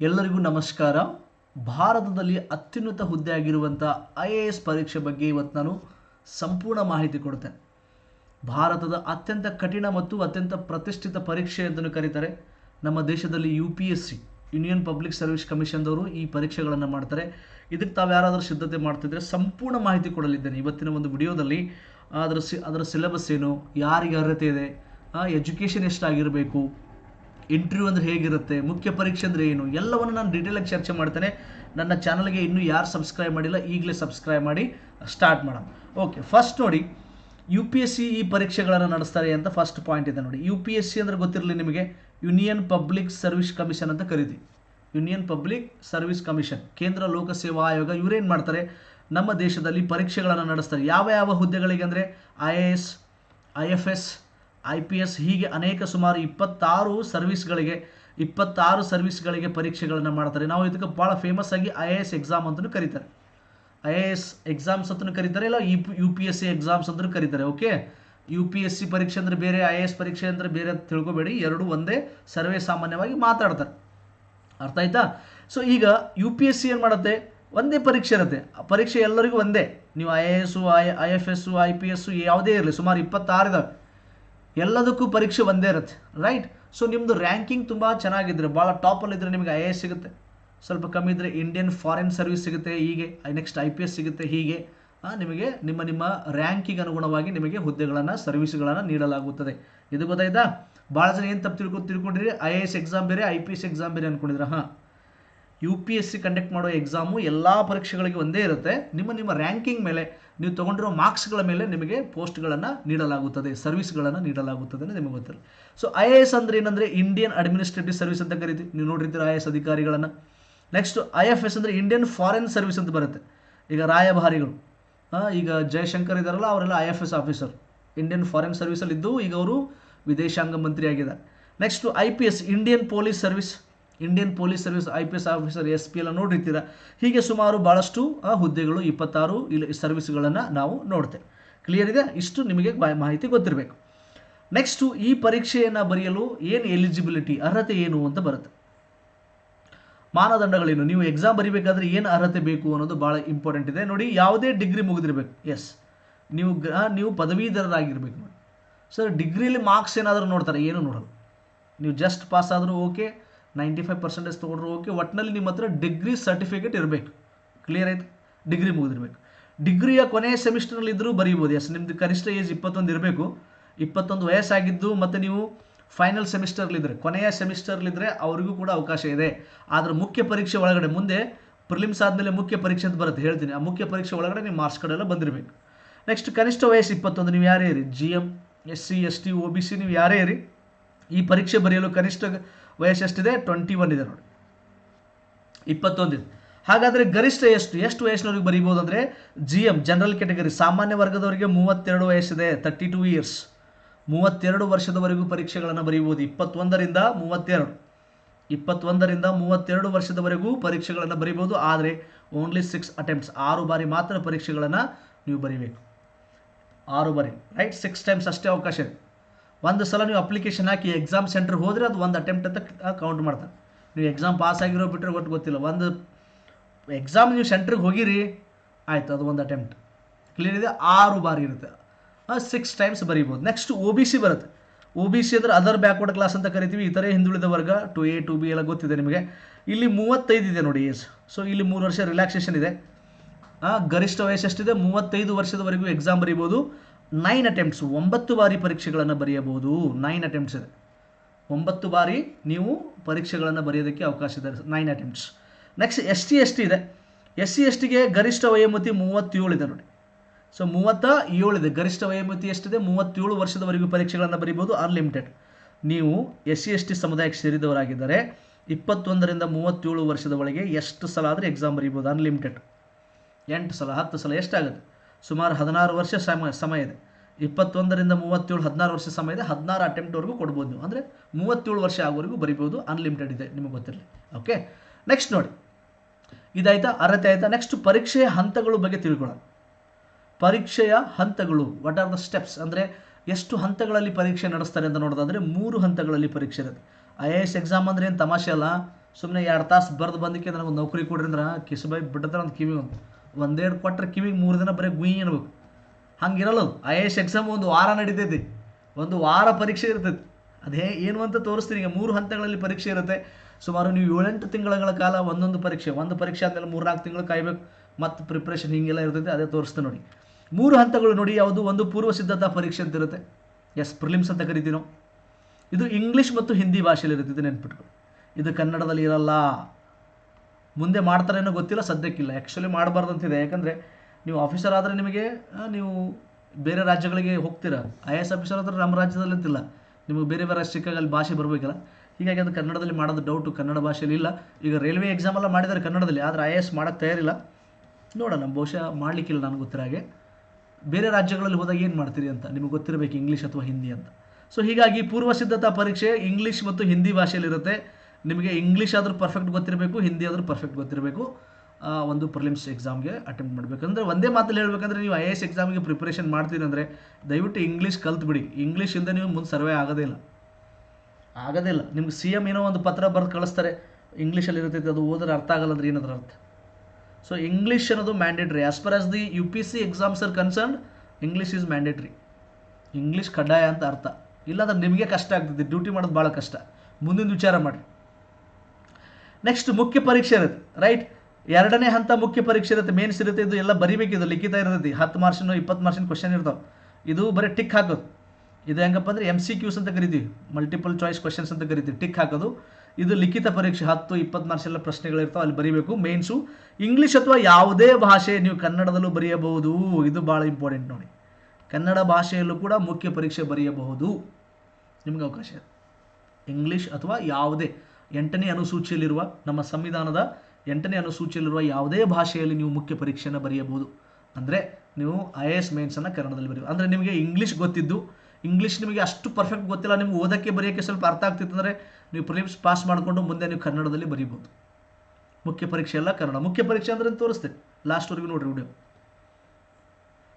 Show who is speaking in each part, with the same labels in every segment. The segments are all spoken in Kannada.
Speaker 1: ಎಲ್ಲರಿಗೂ ನಮಸ್ಕಾರ. ಭಾರತದಲ್ಲಿ ಅತ್ಯುನ್ನತ ಹುದ್ದೆ ಆಗಿರುವಂಥ ಐ ಎ ಎಸ್ ಪರೀಕ್ಷೆ ಬಗ್ಗೆ ಇವತ್ತು ನಾನು ಸಂಪೂರ್ಣ ಮಾಹಿತಿ ಕೊಡ್ತೇನೆ. ಭಾರತದ ಅತ್ಯಂತ ಕಠಿಣ ಮತ್ತು ಅತ್ಯಂತ ಪ್ರತಿಷ್ಠಿತ ಪರೀಕ್ಷೆ ಅಂತಲೂ ಕರೀತಾರೆ. ನಮ್ಮ ದೇಶದಲ್ಲಿ U P S C union public service ಕಮಿಷನ್ದವರು ಈ ಪರೀಕ್ಷೆಗಳನ್ನು ಮಾಡ್ತಾರೆ. ಇದಕ್ಕೆ ತಾವು ಯಾರಾದರೂ ಸಿದ್ಧತೆ ಮಾಡ್ತಿದ್ರೆ ಸಂಪೂರ್ಣ ಮಾಹಿತಿ ಕೊಡಲಿದ್ದೇನೆ ಇವತ್ತಿನ ಒಂದು ವಿಡಿಯೋದಲ್ಲಿ. ಅದರ ಸಿ, ಅದರ ಸಿಲೆಬಸ್ ಏನು, ಯಾರಿಗೆ ಅರ್ಹತೆ ಇದೆ ಎಜುಕೇಷನ್ ಎಷ್ಟಾಗಿರಬೇಕು ಇಂಟರ್ವ್ಯೂ ಅಂದರೆ ಹೇಗಿರುತ್ತೆ, ಮುಖ್ಯ ಪರೀಕ್ಷೆ ಅಂದರೆ ಏನು, ಎಲ್ಲವನ್ನು ನಾನು ಡೀಟೇಲಾಗಿ ಚರ್ಚೆ ಮಾಡ್ತೇನೆ. ನನ್ನ ಚಾನಲ್ಗೆ ಇನ್ನೂ ಯಾರು ಸಬ್ಸ್ಕ್ರೈಬ್ ಮಾಡಿಲ್ಲ, ಈಗಲೇ ಸಬ್ಸ್ಕ್ರೈಬ್ ಮಾಡಿ ಸ್ಟಾರ್ಟ್ ಮಾಡೋಣ. ಓಕೆ ಫಸ್ಟ್ ನೋಡಿ ಯು ಪಿ ಎಸ್ ಸಿ ಈ ಪರೀಕ್ಷೆಗಳನ್ನು ನಡೆಸ್ತಾರೆ ಅಂತ ಫಸ್ಟ್ ಪಾಯಿಂಟ್ ಇದೆ ನೋಡಿ. ಯು ಪಿ ಎಸ್ ಸಿ ಅಂದರೆ ಗೊತ್ತಿರಲಿ ನಿಮಗೆ ಯೂನಿಯನ್ ಪಬ್ಲಿಕ್ ಸರ್ವಿಸ್ ಕಮಿಷನ್ ಅಂತ ಕರೀತಿ ಯೂನಿಯನ್ ಪಬ್ಲಿಕ್ ಸರ್ವಿಸ್ ಕಮಿಷನ್ ಕೇಂದ್ರ ಲೋಕಸೇವಾ ಆಯೋಗ ಇವರೇನು ಮಾಡ್ತಾರೆ, ನಮ್ಮ ದೇಶದಲ್ಲಿ ಪರೀಕ್ಷೆಗಳನ್ನು ನಡೆಸ್ತಾರೆ. ಯಾವ ಯಾವ ಹುದ್ದೆಗಳಿಗೆ ಅಂದರೆ I A S I F S I P S ಹೀಗೆ ಅನೇಕ ಸುಮಾರು ಇಪ್ಪತ್ತಾರು ಸರ್ವಿಸ್ಗಳಿಗೆ ಇಪ್ಪತ್ತಾರು ಸರ್ವಿಸ್ಗಳಿಗೆ ಪರೀಕ್ಷೆಗಳನ್ನು ಮಾಡ್ತಾರೆ. ನಾವು ಇದಕ್ಕೆ ಭಾಳ ಫೇಮಸ್ ಆಗಿ ಐ ಎ ಎಸ್ ಎಕ್ಸಾಮ್ ಅಂತಲೂ ಕರೀತಾರೆ. ಐ ಎ ಎಸ್ ಎಕ್ಸಾಮ್ಸ್ ಅಂತಲೂ ಕರೀತಾರೆ, ಇಲ್ಲ U P S C exams ಅಂತಲೂ ಕರೀತಾರೆ okay U P S C ಪರೀಕ್ಷೆ ಅಂದರೆ ಬೇರೆ, ಐ ಎ ಎಸ್ ಪರೀಕ್ಷೆ ಅಂದರೆ ಬೇರೆ ಅಂತ ತಿಳ್ಕೊಬೇಡಿ, ಎರಡು ಒಂದೇ ಸರ್ವೇ ಸಾಮಾನ್ಯವಾಗಿ ಮಾತಾಡ್ತಾರೆ. ಅರ್ಥ ಆಯ್ತಾ? ಸೊ ಈಗ ಯು ಪಿ ಎಸ್ ಸಿ ಏನು ಮಾಡುತ್ತೆ? ಒಂದೇ ಪರೀಕ್ಷೆ ಇರುತ್ತೆ. ಆ ಪರೀಕ್ಷೆ ಎಲ್ಲರಿಗೂ ಒಂದೇ. ನೀವು I A S I I F S I P S ಯಾವುದೇ ಇರಲಿ, ಸುಮಾರು ಇಪ್ಪತ್ತಾರು ಇದಾವೆ. ಎಲ್ಲದಕ್ಕೂ ಪರೀಕ್ಷೆ ಒಂದೇ ಇರುತ್ತೆ ರೈಟ್ ಸೊ ನಿಮ್ಮದು ರ್ಯಾಂಕಿಂಗ್ ತುಂಬ ಚೆನ್ನಾಗಿದ್ದರೆ ಭಾಳ ಟಾಪಲ್ಲಿದ್ದರೆ ನಿಮಗೆ ಐ ಎ ಎಸ್ ಸಿಗುತ್ತೆ. ಸ್ವಲ್ಪ ಕಮ್ಮಿ ಇದ್ದರೆ ಇಂಡಿಯನ್ ಫಾರಿನ್ ಸರ್ವಿಸ್ ಸಿಗುತ್ತೆ, ಹೀಗೆ. ನೆಕ್ಸ್ಟ್ ಐ ಪಿ ಎಸ್ ಸಿಗುತ್ತೆ, ಹೀಗೆ. ನಿಮಗೆ ನಿಮ್ಮ ನಿಮ್ಮ ರ್ಯಾಂಕಿಗೆ ಅನುಗುಣವಾಗಿ ನಿಮಗೆ ಹುದ್ದೆಗಳನ್ನು ಸರ್ವಿಸ್ಗಳನ್ನು ನೀಡಲಾಗುತ್ತದೆ. ಇದು ಗೊತ್ತಾಯ್ತಾ? ಭಾಳ ಜನ ಏನು ತಪ್ಪು ತಿಳ್ಕೊ, ತಿಳ್ಕೊಂಡಿರಿ? ಐ ಎ ಎಸ್ ಎಕ್ಸಾಮ್ ಬೇರೆ ಐ ಪಿ ಎಸ್ ಎಕ್ಸಾಮ್ ಬೇರೆ ಅಂದ್ಕೊಂಡಿದ್ರೆ ಹಾಂ. U P S C conduct ಮಾಡೋ ಎಕ್ಸಾಮು ಎಲ್ಲ ಪರೀಕ್ಷೆಗಳಿಗೆ ಒಂದೇ ಇರುತ್ತೆ. ನಿಮ್ಮ ನಿಮ್ಮ ರ್ಯಾಂಕಿಂಗ್ ಮೇಲೆ, ನೀವು ತೊಗೊಂಡಿರೋ ಮಾರ್ಕ್ಸ್ಗಳ ಮೇಲೆ ನಿಮಗೆ ಪೋಸ್ಟ್ಗಳನ್ನು ನೀಡಲಾಗುತ್ತದೆ ಸರ್ವಿಸ್ಗಳನ್ನು ನೀಡಲಾಗುತ್ತದೆ ನಿಮಗೆ ಗೊತ್ತಿಲ್ಲ ಸೊ ಐ ಎ ಎಸ್ ಅಂದರೆ ಏನಂದರೆ ಇಂಡಿಯನ್ ಅಡ್ಮಿನಿಸ್ಟ್ರೇಟಿವ್ ಸರ್ವಿಸ್ ಅಂತ ಕರಿತೀವಿ. ನೀವು ನೋಡಿರ್ತೀರ ಐ ಎ ಎಸ್ ಅಧಿಕಾರಿಗಳನ್ನು. ನೆಕ್ಸ್ಟ್ ಐ ಎಫ್ ಎಸ್ ಅಂದರೆ ಇಂಡಿಯನ್ ಫಾರಿನ್ ಸರ್ವಿಸ್ ಅಂತ ಬರುತ್ತೆ. ಈಗ ರಾಯಭಾರಿಗಳು. ಈಗ ಜಯಶಂಕರ್ ಇದ್ದಾರಲ್ಲ ಅವರೆಲ್ಲ I F S officer Indian foreign ಸರ್ವಿಸಲ್ಲಿದ್ದು ಈಗ ಅವರು ವಿದೇಶಾಂಗ ಮಂತ್ರಿ ಆಗಿದ್ದಾರೆ. Next I P S Indian police service Indian police service I P S officer S P ಎಲ್ಲ ನೋಡಿರ್ತೀರ. ಹೀಗೆ ಸುಮಾರು ಭಾಳಷ್ಟು ಹುದ್ದೆಗಳು ಇಪ್ಪತ್ತಾರು ಇಲ್ಲಿ ಸರ್ವಿಸ್ಗಳನ್ನು ನಾವು ನೋಡ್ತೇವೆ. ಕ್ಲಿಯರ್ ಇದೆ? ಇಷ್ಟು ನಿಮಗೆ ಮಾಹಿತಿ ಗೊತ್ತಿರಬೇಕು. ನೆಕ್ಸ್ಟು ಈ ಪರೀಕ್ಷೆಯನ್ನು ಬರೆಯಲು ಏನು ಎಲಿಜಿಬಿಲಿಟಿ ಅರ್ಹತೆ ಏನು ಅಂತ ಬರುತ್ತೆ. ಮಾನದಂಡಗಳೇನು? ನೀವು ಎಕ್ಸಾಮ್ ಬರಿಬೇಕಾದ್ರೆ ಏನು ಅರ್ಹತೆ ಬೇಕು ಅನ್ನೋದು ಭಾಳ ಇಂಪಾರ್ಟೆಂಟ್ ಇದೆ. ನೋಡಿ, ಯಾವುದೇ ಡಿಗ್ರಿ ಮುಗಿದಿರಬೇಕು. ಎಸ್ ನೀವು ನೀವು ಪದವೀಧರರಾಗಿರ್ಬೇಕು ಸರ್ ಡಿಗ್ರಿಯಲ್ಲಿ ಮಾರ್ಕ್ಸ್ ಏನಾದರೂ ನೋಡ್ತಾರೆ? ಏನು ನೋಡಲ್ಲ ನೀವು ಜಸ್ಟ್ ಪಾಸ್ ಆದರೂ ಓಕೆ ನೈಂಟಿ ಫೈವ್ ಪರ್ಸೆಂಟೇಜ್ ತೊಗೊಂಡ್ರು? ಓಕೆ ಒಟ್ಟಿನಲ್ಲಿ ನಿಮ್ಮ ಹತ್ರ ಡಿಗ್ರಿ ಸರ್ಟಿಫಿಕೇಟ್ ಇರಬೇಕು. ಕ್ಲಿಯರ್ ಆಯ್ತು? ಡಿಗ್ರಿ ಮುಗಿದಿರಬೇಕು. ಡಿಗ್ರಿಯ ಕೊನೆಯ ಸೆಮಿಸ್ಟರ್ನಲ್ಲಿ ಇದ್ದರೂ ಬರೀಬೋದು. ಎಸ್ ನಿಮ್ಮದು ಕನಿಷ್ಠ ಏಜ್ ಇಪ್ಪತ್ತೊಂದು ಇರಬೇಕು. ಇಪ್ಪತ್ತೊಂದು ವಯಸ್ಸಾಗಿದ್ದು ಮತ್ತು ನೀವು ಫೈನಲ್ ಸೆಮಿಸ್ಟರ್ಲಿದ್ದರೆ ಕೊನೆಯ ಸೆಮಿಸ್ಟರ್ಲಿದ್ದರೆ ಅವರಿಗೂ ಕೂಡ ಅವಕಾಶ ಇದೆ. ಆದರೆ ಮುಖ್ಯ ಪರೀಕ್ಷೆ ಒಳಗಡೆ ಮುಂದೆ ಪ್ರಿಲಿಮ್ಸ್ ಆದಮೇಲೆ ಮುಖ್ಯ ಪರೀಕ್ಷೆ ಅಂತ ಬರುತ್ತೆ. ಹೇಳ್ತೀನಿ. ಆ ಮುಖ್ಯ ಪರೀಕ್ಷೆ ಒಳಗಡೆ ನಿಮ್ಮ ಮಾರ್ಕ್ಸ್ ಕಡೆಲ್ಲ ಬಂದಿರಬೇಕು. ನೆಕ್ಸ್ಟ್ ಕನಿಷ್ಠ ವಯಸ್ಸು ಇಪ್ಪತ್ತೊಂದು, ನೀವು ಯಾರೇ ಇರಿ? G M S C S T O B C ನೀವು ಯಾರೇ ಇರಿ? ಈ ಪರೀಕ್ಷೆ ಬರೆಯಲು ಕನಿಷ್ಠ ವಯಸ್ಸು ಎಷ್ಟಿದೆ? ಟ್ವೆಂಟಿ ಒನ್ ಇದೆ ನೋಡಿ. ಇಪ್ಪತ್ತೊಂದಿದೆ ಹಾಗಾದರೆ ಗರಿಷ್ಠ ಎಷ್ಟು? ಎಷ್ಟು ವಯಸ್ಸಿನವ್ರಿಗೆ ಬರೀಬೋದು ಅಂದರೆ ಜಿ ಎಂ ಜನರಲ್ ಕ್ಯಾಟಗರಿ ಸಾಮಾನ್ಯ ವರ್ಗದವರಿಗೆ ಮೂವತ್ತೆರಡು ವಯಸ್ಸಿದೆ ತರ್ಟಿ ಟು ಇಯರ್ಸ್ ಮೂವತ್ತೆರಡು ವರ್ಷದವರೆಗೂ ಪರೀಕ್ಷೆಗಳನ್ನು ಬರೀಬೋದು. ಇಪ್ಪತ್ತೊಂದರಿಂದ ಮೂವತ್ತೆರಡು. ಇಪ್ಪತ್ತೊಂದರಿಂದ ಮೂವತ್ತೆರಡು ವರ್ಷದವರೆಗೂ ಪರೀಕ್ಷೆಗಳನ್ನು ಬರೀಬೋದು. ಆದರೆ ಓನ್ಲಿ ಸಿಕ್ಸ್ ಅಟೆಂಪ್ಟ್ಸ್ ಆರು ಬಾರಿ ಮಾತ್ರ ಪರೀಕ್ಷೆಗಳನ್ನು ನೀವು ಬರೀಬೇಕು. ಆರು ಬಾರಿ ರೈಟ್ ಸಿಕ್ಸ್ ಟೈಮ್ಸ್ ಅಷ್ಟೇ ಅವಕಾಶ ಇದೆ. ಒಂದು ಸಲ ನೀವು ಅಪ್ಲಿಕೇಶನ್ ಹಾಕಿ ಎಕ್ಸಾಮ್ ಸೆಂಟರ್ ಹೋದರೆ ಅದು ಒಂದು ಅಟೆಂಪ್ಟ್ ಅಂತ ಕೌಂಟ್ ಮಾಡ್ತಾರೆ. ನೀವು ಎಕ್ಸಾಮ್ ಪಾಸ್ ಆಗಿರೋ ಬಿಟ್ಟರೆ ಒಟ್ಟು ಗೊತ್ತಿಲ್ಲ. ಒಂದು ಎಕ್ಸಾಮ್ ನೀವು ಸೆಂಟ್ರಿಗೆ ಹೋಗಿರಿ, ಆಯಿತು, ಅದು ಒಂದು ಅಟೆಂಪ್ಟ್ ಕ್ಲಿಯರ್ ಇದೆ? ಆರು ಬಾರಿ ಇರುತ್ತೆ. ಸಿಕ್ಸ್ ಟೈಮ್ಸ್ ಬರೀಬೋದು. ನೆಕ್ಸ್ಟ್ ಒ ಬಿ ಸಿ ಬರುತ್ತೆ. ಒ ಬಿ ಸಿ ಅಂದರೆ ಅದರ್ ಬ್ಯಾಕ್ವರ್ಡ್ ಕ್ಲಾಸ್ ಅಂತ ಕರಿತೀವಿ. ಇತರೆ ಹಿಂದುಳಿದ ವರ್ಗ ಟು ಎ ಟು ಬಿ ಎಲ್ಲ ಗೊತ್ತಿದೆ ನಿಮಗೆ. ಇಲ್ಲಿ ಮೂವತ್ತೈದು ಇದೆ ನೋಡಿ ಏಜ್ ಸೊ ಇಲ್ಲಿ ಮೂರು ವರ್ಷ ರಿಲ್ಯಾಕ್ಸೇಷನ್ ಇದೆ. ಗರಿಷ್ಠ ವಯಸ್ಸು ಎಷ್ಟಿದೆ ಮೂವತ್ತೈದು ವರ್ಷದವರೆಗೂ ಎಕ್ಸಾಮ್ ಬರೀಬೋದು. ನೈನ್ ಅಟೆಂಪ್ಟ್ಸ್ ಒಂಬತ್ತು ಬಾರಿ ಪರೀಕ್ಷೆಗಳನ್ನು ಬರೆಯಬಹುದು. ನೈನ್ ಅಟೆಂಪ್ಟ್ಸ್ ಇದೆ. ಒಂಬತ್ತು ಬಾರಿ ನೀವು ಪರೀಕ್ಷೆಗಳನ್ನು ಬರೆಯೋದಕ್ಕೆ ಅವಕಾಶ ಇದೆ. Nine attempts next S T S T ಇದೆ. ಎಸ್ ಸಿ ಎಸ್ ಟಿಗೆ ಗರಿಷ್ಠ ವಯೋಮಿತಿ ಮೂವತ್ತೇಳು ಇದೆ ನೋಡಿ. ಸೊ ಮೂವತ್ತ ಏಳು ಇದೆ. ಗರಿಷ್ಠ ವಯೋಮಿತಿ ಎಷ್ಟಿದೆ? ಮೂವತ್ತೇಳು ವರ್ಷದವರೆಗೂ ಪರೀಕ್ಷೆಗಳನ್ನು ಬರೀಬೋದು ಅನ್ಲಿಮಿಟೆಡ್ ನೀವು ಎಸ್ ಸಿ ಎಸ್ ಟಿ ಸಮುದಾಯಕ್ಕೆ ಸೇರಿದವರಾಗಿದ್ದರೆ, ಇಪ್ಪತ್ತೊಂದರಿಂದ ಮೂವತ್ತೇಳು ವರ್ಷದ ಒಳಗೆ ಎಷ್ಟು ಸಲ ಆದರೆ ಎಕ್ಸಾಮ್ ಬರೀಬೋದು ಅನ್ಲಿಮಿಟೆಡ್ ಎಂಟು ಸಲ, ಹತ್ತು ಸಲ ಎಷ್ಟಾಗುತ್ತೆ? ಸುಮಾರು ಹದಿನಾರು ವರ್ಷ ಸಮಯ ಸಮಯ ಇದೆ. ಇಪ್ಪತ್ತೊಂದರಿಂದ ಮೂವತ್ತೇಳು ಹದಿನಾರು ವರ್ಷ ಸಮಯ ಇದೆ. ಹದಿನಾರು ಅಟೆಂಪ್ಟ್ವರೆಗೂ ಕೊಡ್ಬೋದು ನೀವು. ಅಂದರೆ ಮೂವತ್ತೇಳು ವರ್ಷ ಆಗೋವರೆಗೂ ಬರಿಬೋದು. ಅನ್ಲಿಮಿಟೆಡ್ ಇದೆ ನಿಮಗೆ ಗೊತ್ತಿರಲಿ. ಓಕೆ ನೆಕ್ಸ್ಟ್ ನೋಡಿ. ಇದಾಯ್ತಾ? ಅರ್ಹತೆ ಆಯಿತಾ? ನೆಕ್ಸ್ಟ್ ಪರೀಕ್ಷೆಯ ಹಂತಗಳು ಬಗ್ಗೆ ತಿಳ್ಕೊಳ್ಳೋಣ. ಪರೀಕ್ಷೆಯ ಹಂತಗಳು ವಾಟ್ ಆರ್ ದ ಸ್ಟೆಪ್ಸ್ ಅಂದರೆ ಎಷ್ಟು ಹಂತಗಳಲ್ಲಿ ಪರೀಕ್ಷೆ ನಡೆಸ್ತಾರೆ ಅಂತ ನೋಡೋದಾದರೆ ಮೂರು ಹಂತಗಳಲ್ಲಿ ಪರೀಕ್ಷೆ ಇರುತ್ತೆ. ಐ ಎ ಎಸ್ ಎಕ್ಸಾಮ್ ಅಂದ್ರೆ ಏನು ತಮಾಷೆ ಅಲ್ಲ? ಸುಮ್ಮನೆ ಎರಡು ತಾಸು ಬರೆದು ಬಂದಕ್ಕೆ ನನಗೆ ನೌಕರಿ ಕೊಡ್ರಿ ಅಂದ್ರೆ ಕಿಸಬಾಯಿ ಬಿಡ್ತಾರೆ ಅಂತ ಕಿವಿ ಒಂದು. ಒಂದೆರಡು ಕೊಟ್ಟರೆ ಕಿವಿಗೆ ಮೂರು ದಿನ ಬರೀ ಗುಯಿ ಅನ್ಬೇಕು ಹಂಗಿರಲ್ಲ ಐ ಎ ಎಸ್ ಎಕ್ಸಾಮ್ ಒಂದು ವಾರ ನಡೀತೈತಿ. ಒಂದು ವಾರ ಪರೀಕ್ಷೆ ಇರ್ತೈತಿ. ಅದೇ ಏನು ಅಂತ ತೋರಿಸ್ತೀನಿ. ಈಗ ಮೂರು ಹಂತಗಳಲ್ಲಿ ಪರೀಕ್ಷೆ ಇರುತ್ತೆ. ಸುಮಾರು ನೀವು ಏಳೆಂಟು ತಿಂಗಳ ಕಾಲ ಒಂದೊಂದು ಪರೀಕ್ಷೆ, ಒಂದು ಪರೀಕ್ಷೆ ಆದಮೇಲೆ ಮೂರು ನಾಲ್ಕು ತಿಂಗಳು ಕಾಯ್ಬೇಕು. ಮತ್ತು ಪ್ರಿಪ್ರೇಷನ್ ಹಿಂಗೆಲ್ಲ ಇರ್ತೈತೆ, ಅದೇ ತೋರಿಸ್ತೀನಿ ನೋಡಿ. ಮೂರು ಹಂತಗಳು ನೋಡಿ, ಯಾವುದು? ಒಂದು ಪೂರ್ವ ಸಿದ್ಧತಾ ಪರೀಕ್ಷೆ ಅಂತ ಇರುತ್ತೆ. ಎಸ್ ಪ್ರಿಲಿಮ್ಸ್ ಅಂತ ಕರಿತೀವಿ ನಾವು. ಇದು ಇಂಗ್ಲೀಷ್ ಮತ್ತು ಹಿಂದಿ ಭಾಷೆಯಲ್ಲಿ ಇರುತ್ತೆ ನೆನ್ಪಿಟ್ಕೊಳ್ಳಿ ಇದು ಕನ್ನಡದಲ್ಲಿ ಇರಲ್ಲ. ಮುಂದೆ ಮಾಡ್ತಾರೇನೋ ಗೊತ್ತಿಲ್ಲ, ಸದ್ಯಕ್ಕಿಲ್ಲ. ಆ್ಯಕ್ಚುಲಿ ಮಾಡಬಾರ್ದಂತಿದೆ. ಯಾಕಂದರೆ ನೀವು ಆಫೀಸರ್ ಆದರೆ ನಿಮಗೆ ನೀವು ಬೇರೆ ರಾಜ್ಯಗಳಿಗೆ ಹೋಗ್ತೀರಾ? ಐ ಎ ಎಸ್ ಆಫೀಸರ್ ಆದರೆ ನಮ್ಮ ರಾಜ್ಯದಲ್ಲಿ ಅಂತಿಲ್ಲ ನಿಮಗೆ ಬೇರೆ ಬೇರೆ ಸಿಕ್ಕಾಗ ಅಲ್ಲಿ ಭಾಷೆ ಬರಬೇಕಲ್ಲ. ಹೀಗಾಗಿ ಅದು ಕನ್ನಡದಲ್ಲಿ ಮಾಡೋದು ಡೌಟು ಕನ್ನಡ ಭಾಷೆಯಲ್ಲಿ ಇಲ್ಲ. ಈಗ ರೈಲ್ವೆ ಎಕ್ಸಾಮ್ ಎಲ್ಲ ಮಾಡಿದ್ದಾರೆ ಕನ್ನಡದಲ್ಲಿ, ಆದರೆ ಐ ಎ ಎಸ್ ಮಾಡೋಕ್ಕೆ ತಯಾರಿಲ್ಲ. ನೋಡೋಣ, ಬಹುಶಃ ಮಾಡಲಿಕ್ಕಿಲ್ಲ ನನಗೆ ಗೊತ್ತಿರೋ ಹಾಗೆ. ಬೇರೆ ರಾಜ್ಯಗಳಲ್ಲಿ ಹೋದಾಗ ಏನು ಮಾಡ್ತೀರಿ ಅಂತ? ನಿಮಗೆ ಗೊತ್ತಿರಬೇಕು ಇಂಗ್ಲೀಷ್ ಅಥವಾ ಹಿಂದಿ ಅಂತ. ಸೊ ಹೀಗಾಗಿ ಪೂರ್ವ ಸಿದ್ಧತಾ ಪರೀಕ್ಷೆ ಇಂಗ್ಲೀಷ್ ಮತ್ತು ಹಿಂದಿ ಭಾಷೆಯಲ್ಲಿರುತ್ತೆ. ನಿಮಗೆ ಇಂಗ್ಲೀಷ್ ಆದರೂ ಪರ್ಫೆಕ್ಟ್ ಗೊತ್ತಿರಬೇಕು ಹಿಂದಿ ಆದರೂ ಪರ್ಫೆಕ್ಟ್ ಗೊತ್ತಿರಬೇಕು ಒಂದು ಪ್ರಿಲಿಮ್ಸ್ ಎಕ್ಸಾಮ್ಗೆ ಅಟೆಂಪ್ಟ್ ಮಾಡಬೇಕಂದ್ರೆ ಒಂದೇ ಮಾತಲ್ಲಿ ಹೇಳಬೇಕಂದ್ರೆ ನೀವು ಐ ಎ ಎಸ್ ಎಕ್ಸಾಮ್ಗೆ ಪ್ರಿಪ್ರೇಷನ್ ಮಾಡ್ತೀರಿ ಅಂದರೆ ದಯವಿಟ್ಟು ಇಂಗ್ಲೀಷ್ ಕಲ್ತ್ಬಿಡಿ. ಇಂಗ್ಲೀಷ್ ಇಲ್ಲದೆ ನೀವು ಮುಂದೆ ಸರ್ವೆ ಆಗೋದೇ ಇಲ್ಲ. ಆಗೋದೇ ಇಲ್ಲ. ನಿಮ್ಗೆ ಸಿ ಎಂ ಏನೋ ಒಂದು ಪತ್ರ ಬರೆದು ಕಳಿಸ್ತಾರೆ ಇಂಗ್ಲೀಷಲ್ಲಿ ಇರ್ತೈತೆ, ಅದು ಓದಿದ್ರೆ ಅರ್ಥ ಆಗಲ್ಲ ಅಂದ್ರೆ ಏನಾದ್ರೂ ಅರ್ಥ. ಸೊ ಇಂಗ್ಲೀಷ್ ಅನ್ನೋದು mandatory as per as the U P C exams are concern English is mandatory English ಕಡ್ಡಾಯ ಅಂತ ಅರ್ಥ. ಇಲ್ಲಾಂದ್ರೆ ನಿಮಗೆ ಕಷ್ಟ ಆಗ್ತದೆ ಡ್ಯೂಟಿ ಮಾಡೋದು ಭಾಳ ಕಷ್ಟ. ಮುಂದಿನ ವಿಚಾರ ಮಾಡಿ ನೆಕ್ಸ್ಟ್ ಮುಖ್ಯ ಪರೀಕ್ಷೆ ಇರುತ್ತೆ ರೈಟ್ ಎರಡನೇ ಹಂತ ಮುಖ್ಯ ಪರೀಕ್ಷೆ ಇರುತ್ತೆ ಮೇನ್ಸ್ ಇರುತ್ತೆ, ಇದು ಎಲ್ಲ ಬರಿಬೇಕಿದು ಲಿಖಿತ ಇರುತ್ತೆ. ಹತ್ತು ಮಾರ್ಕ್ಸಿನ ಇಪ್ಪತ್ತು ಮಾರ್ಕ್ಸಿನ ಕ್ವಶನ್ ಇರ್ತಾವೆ. ಇದು ಬರೀ ಟಿಕ್ ಹಾಕೋದು. ಇದು ಹೆಂಗಪ್ಪ ಅಂದ್ರೆ ಎಂ ಸಿ ಕ್ಯೂಸ್ ಅಂತ ಕರಿತೀವಿ. ಮಲ್ಟಿಪಲ್ ಚಾಯ್ಸ್ ಕ್ವಶನ್ಸ್ ಅಂತ ಕರಿತೀವಿ. ಟಿಕ್ ಹಾಕೋದು. ಇದು ಲಿಖಿತ ಪರೀಕ್ಷೆ, ಹತ್ತು, ಇಪ್ಪತ್ತು ಮಾರ್ಕ್ಸ್ ಎಲ್ಲ ಪ್ರಶ್ನೆಗಳಿರ್ತಾವೆ ಅಲ್ಲಿ ಬರೀಬೇಕು. ಮೇನ್ಸು ಇಂಗ್ಲೀಷ್ ಅಥವಾ ಯಾವುದೇ ಭಾಷೆ ನೀವು ಕನ್ನಡದಲ್ಲೂ ಬರೆಯಬಹುದು. ಇದು ಭಾಳ ಇಂಪಾರ್ಟೆಂಟ್ ನೋಡಿ. ಕನ್ನಡ ಭಾಷೆಯಲ್ಲೂ ಕೂಡ ಮುಖ್ಯ ಪರೀಕ್ಷೆ ಬರೆಯಬಹುದು. ನಿಮಗೆ ಅವಕಾಶ ಇದೆ. ಇಂಗ್ಲೀಷ್ ಅಥವಾ ಯಾವುದೇ ಎಂಟನೇ ಅನುಸೂಚಿಯಲ್ಲಿರುವ ನಮ್ಮ ಸಂವಿಧಾನದ ಎಂಟನೇ ಅನುಸೂಚಿಯಲ್ಲಿರುವ ಯಾವುದೇ ಭಾಷೆಯಲ್ಲಿ ನೀವು ಮುಖ್ಯ ಪರೀಕ್ಷೆಯನ್ನು ಬರೆಯಬಹುದು. ಅಂದರೆ ನೀವು ಐ ಎ ಎಸ್ ಮೇನ್ಸನ್ನು ಕನ್ನಡದಲ್ಲಿ ಬರೆಯಬಹುದು. ಅಂದರೆ ನಿಮಗೆ ಇಂಗ್ಲೀಷ್ ಗೊತ್ತಿದ್ದು ಇಂಗ್ಲೀಷ್ ನಿಮಗೆ ಅಷ್ಟು ಪರ್ಫೆಕ್ಟ್ ಗೊತ್ತಿಲ್ಲ, ನಿಮ್ಗೆ ಓದೋಕ್ಕೆ ಬರೆಯೋಕ್ಕೆ ಸ್ವಲ್ಪ ಅರ್ಥ ಆಗ್ತಿತ್ತು ಅಂದರೆ ನೀವು ಪ್ರಿಲಿಮ್ಸ್ ಪಾಸ್ ಮಾಡಿಕೊಂಡು ಮುಂದೆ ನೀವು ಕನ್ನಡದಲ್ಲಿ ಬರೀಬೋದು ಮುಖ್ಯ ಪರೀಕ್ಷೆ ಎಲ್ಲ ಕನ್ನಡ. ಮುಖ್ಯ ಪರೀಕ್ಷೆ ಅಂದ್ರೆ ತೋರಿಸ್ತೇನೆ. ಲಾಸ್ಟ್ವರೆಗೂ ನೋಡಿರಿ ವಿಡಿಯೋ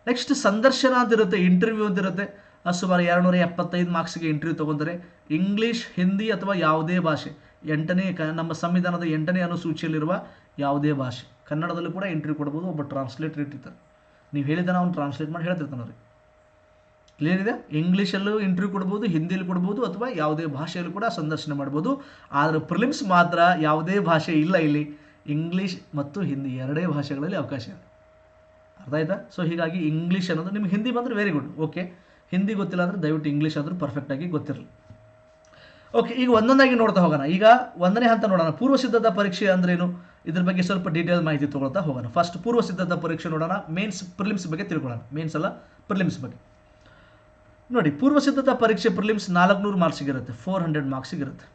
Speaker 1: ನೆಕ್ಸ್ಟ್ ಸಂದರ್ಶನ ಅಂತ ಇರುತ್ತೆ ಇಂಟರ್ವ್ಯೂ ಅಂತ ಇರುತ್ತೆ. ಅದು ಸುಮಾರು ಎರಡುನೂರ ಎಪ್ಪತ್ತೈದು ಮಾರ್ಕ್ಸ್ಗೆ ಇಂಟರ್ವ್ಯೂ ತೊಗೊಂತಾರೆ ಇಂಗ್ಲೀಷ್ ಹಿಂದಿ ಅಥವಾ ಯಾವುದೇ ಭಾಷೆ. ಎಂಟನೇ ಕ, ನಮ್ಮ ಸಂವಿಧಾನದ ಎಂಟನೇ ಅನುಸೂಚಿಯಲ್ಲಿರುವ ಯಾವುದೇ ಭಾಷೆ, ಕನ್ನಡದಲ್ಲೂ ಕೂಡ ಎಂಟ್ರಿ ಕೊಡ್ಬೋದು, ಒಬ್ಬ ಟ್ರಾನ್ಸ್ಲೇಟರ್ ಇಟ್ಟಿರ್ತಾರೆ. ನೀವು ಹೇಳಿದನ ಅವ್ನು ಟ್ರಾನ್ಸ್ಲೇಟ್ ಮಾಡಿ ಹೇಳ್ತಿರ್ತಾನೆ ಅವ್ರಿಗೆ. ಕ್ಲಿಯರ್ ಇಂಗ್ಲೀಷಲ್ಲೂ ಇಂಟರ್ವ್ಯೂ ಕೊಡ್ಬೋದು ಹಿಂದಿಯಲ್ಲಿ ಕೊಡ್ಬೋದು, ಅಥವಾ ಯಾವುದೇ ಭಾಷೆಯಲ್ಲೂ ಕೂಡ ಸಂದರ್ಶನ ಮಾಡ್ಬೋದು. ಆದರೆ ಪ್ರಿಲಿಮ್ಸ್ ಮಾತ್ರ ಯಾವುದೇ ಭಾಷೆ ಇಲ್ಲ ಇಲ್ಲಿ. ಇಂಗ್ಲೀಷ್ ಮತ್ತು ಹಿಂದಿ ಎರಡೇ ಭಾಷೆಗಳಲ್ಲಿ ಅವಕಾಶ ಇದೆ. ಅರ್ಥ ಆಯ್ತಾ? ಸೊ ಹೀಗಾಗಿ ಇಂಗ್ಲೀಷ್ ಅನ್ನೋದು ನಿಮ್ಗೆ ಹಿಂದಿ ಬಂದರೆ ವೆರಿ ಗುಡ್ ಓಕೆ ಹಿಂದಿ ಗೊತ್ತಿಲ್ಲ ಅಂದರೆ ದಯವಿಟ್ಟು ಇಂಗ್ಲೀಷ್ ಆದರೂ ಪರ್ಫೆಕ್ಟಾಗಿ ಗೊತ್ತಿರಲಿ. ಓಕೆ ಈಗ ಒಂದೊಂದಾಗಿ ನೋಡ್ತಾ ಹೋಗೋಣ. ಈಗ ಒಂದನೇ ಹಂತ ನೋಡೋಣ. ಪೂರ್ವ ಸಿದ್ಧತಾ ಪರೀಕ್ಷೆ ಅಂದ್ರೇನು ಇದ್ರ ಬಗ್ಗೆ ಸ್ವಲ್ಪ ಡೀಟೇಲ್ ಮಾಹಿತಿ ತೊಗೊಳ್ತಾ ಹೋಗೋಣ. ಫಸ್ಟ್ ಪೂರ್ವ ಸಿದ್ಧತಾ ಪರೀಕ್ಷೆ ನೋಡೋಣ. ಮೇನ್ಸ್ ಪ್ರಿಲಿಮ್ಸ್ ಬಗ್ಗೆ ತಿಳ್ಕೊಳ್ಳೋಣ. ಮೇನ್ಸ್ ಅಲ್ಲ ಪ್ರಿಲಿಮ್ಸ್ ಬಗ್ಗೆ. ನೋಡಿ ಪೂರ್ವ ಸಿದ್ಧತಾ ಪರೀಕ್ಷೆ ಪ್ರಿಲಿಮ್ಸ್ ನಾಲ್ಕುನೂರು ಮಾರ್ಕ್ಸಿಗೆ ಇರುತ್ತೆ. ಫೋರ್ ಹಂಡ್ರೆಡ್ ಮಾರ್ಕ್ಸಿಗೆ ಇರುತ್ತೆ.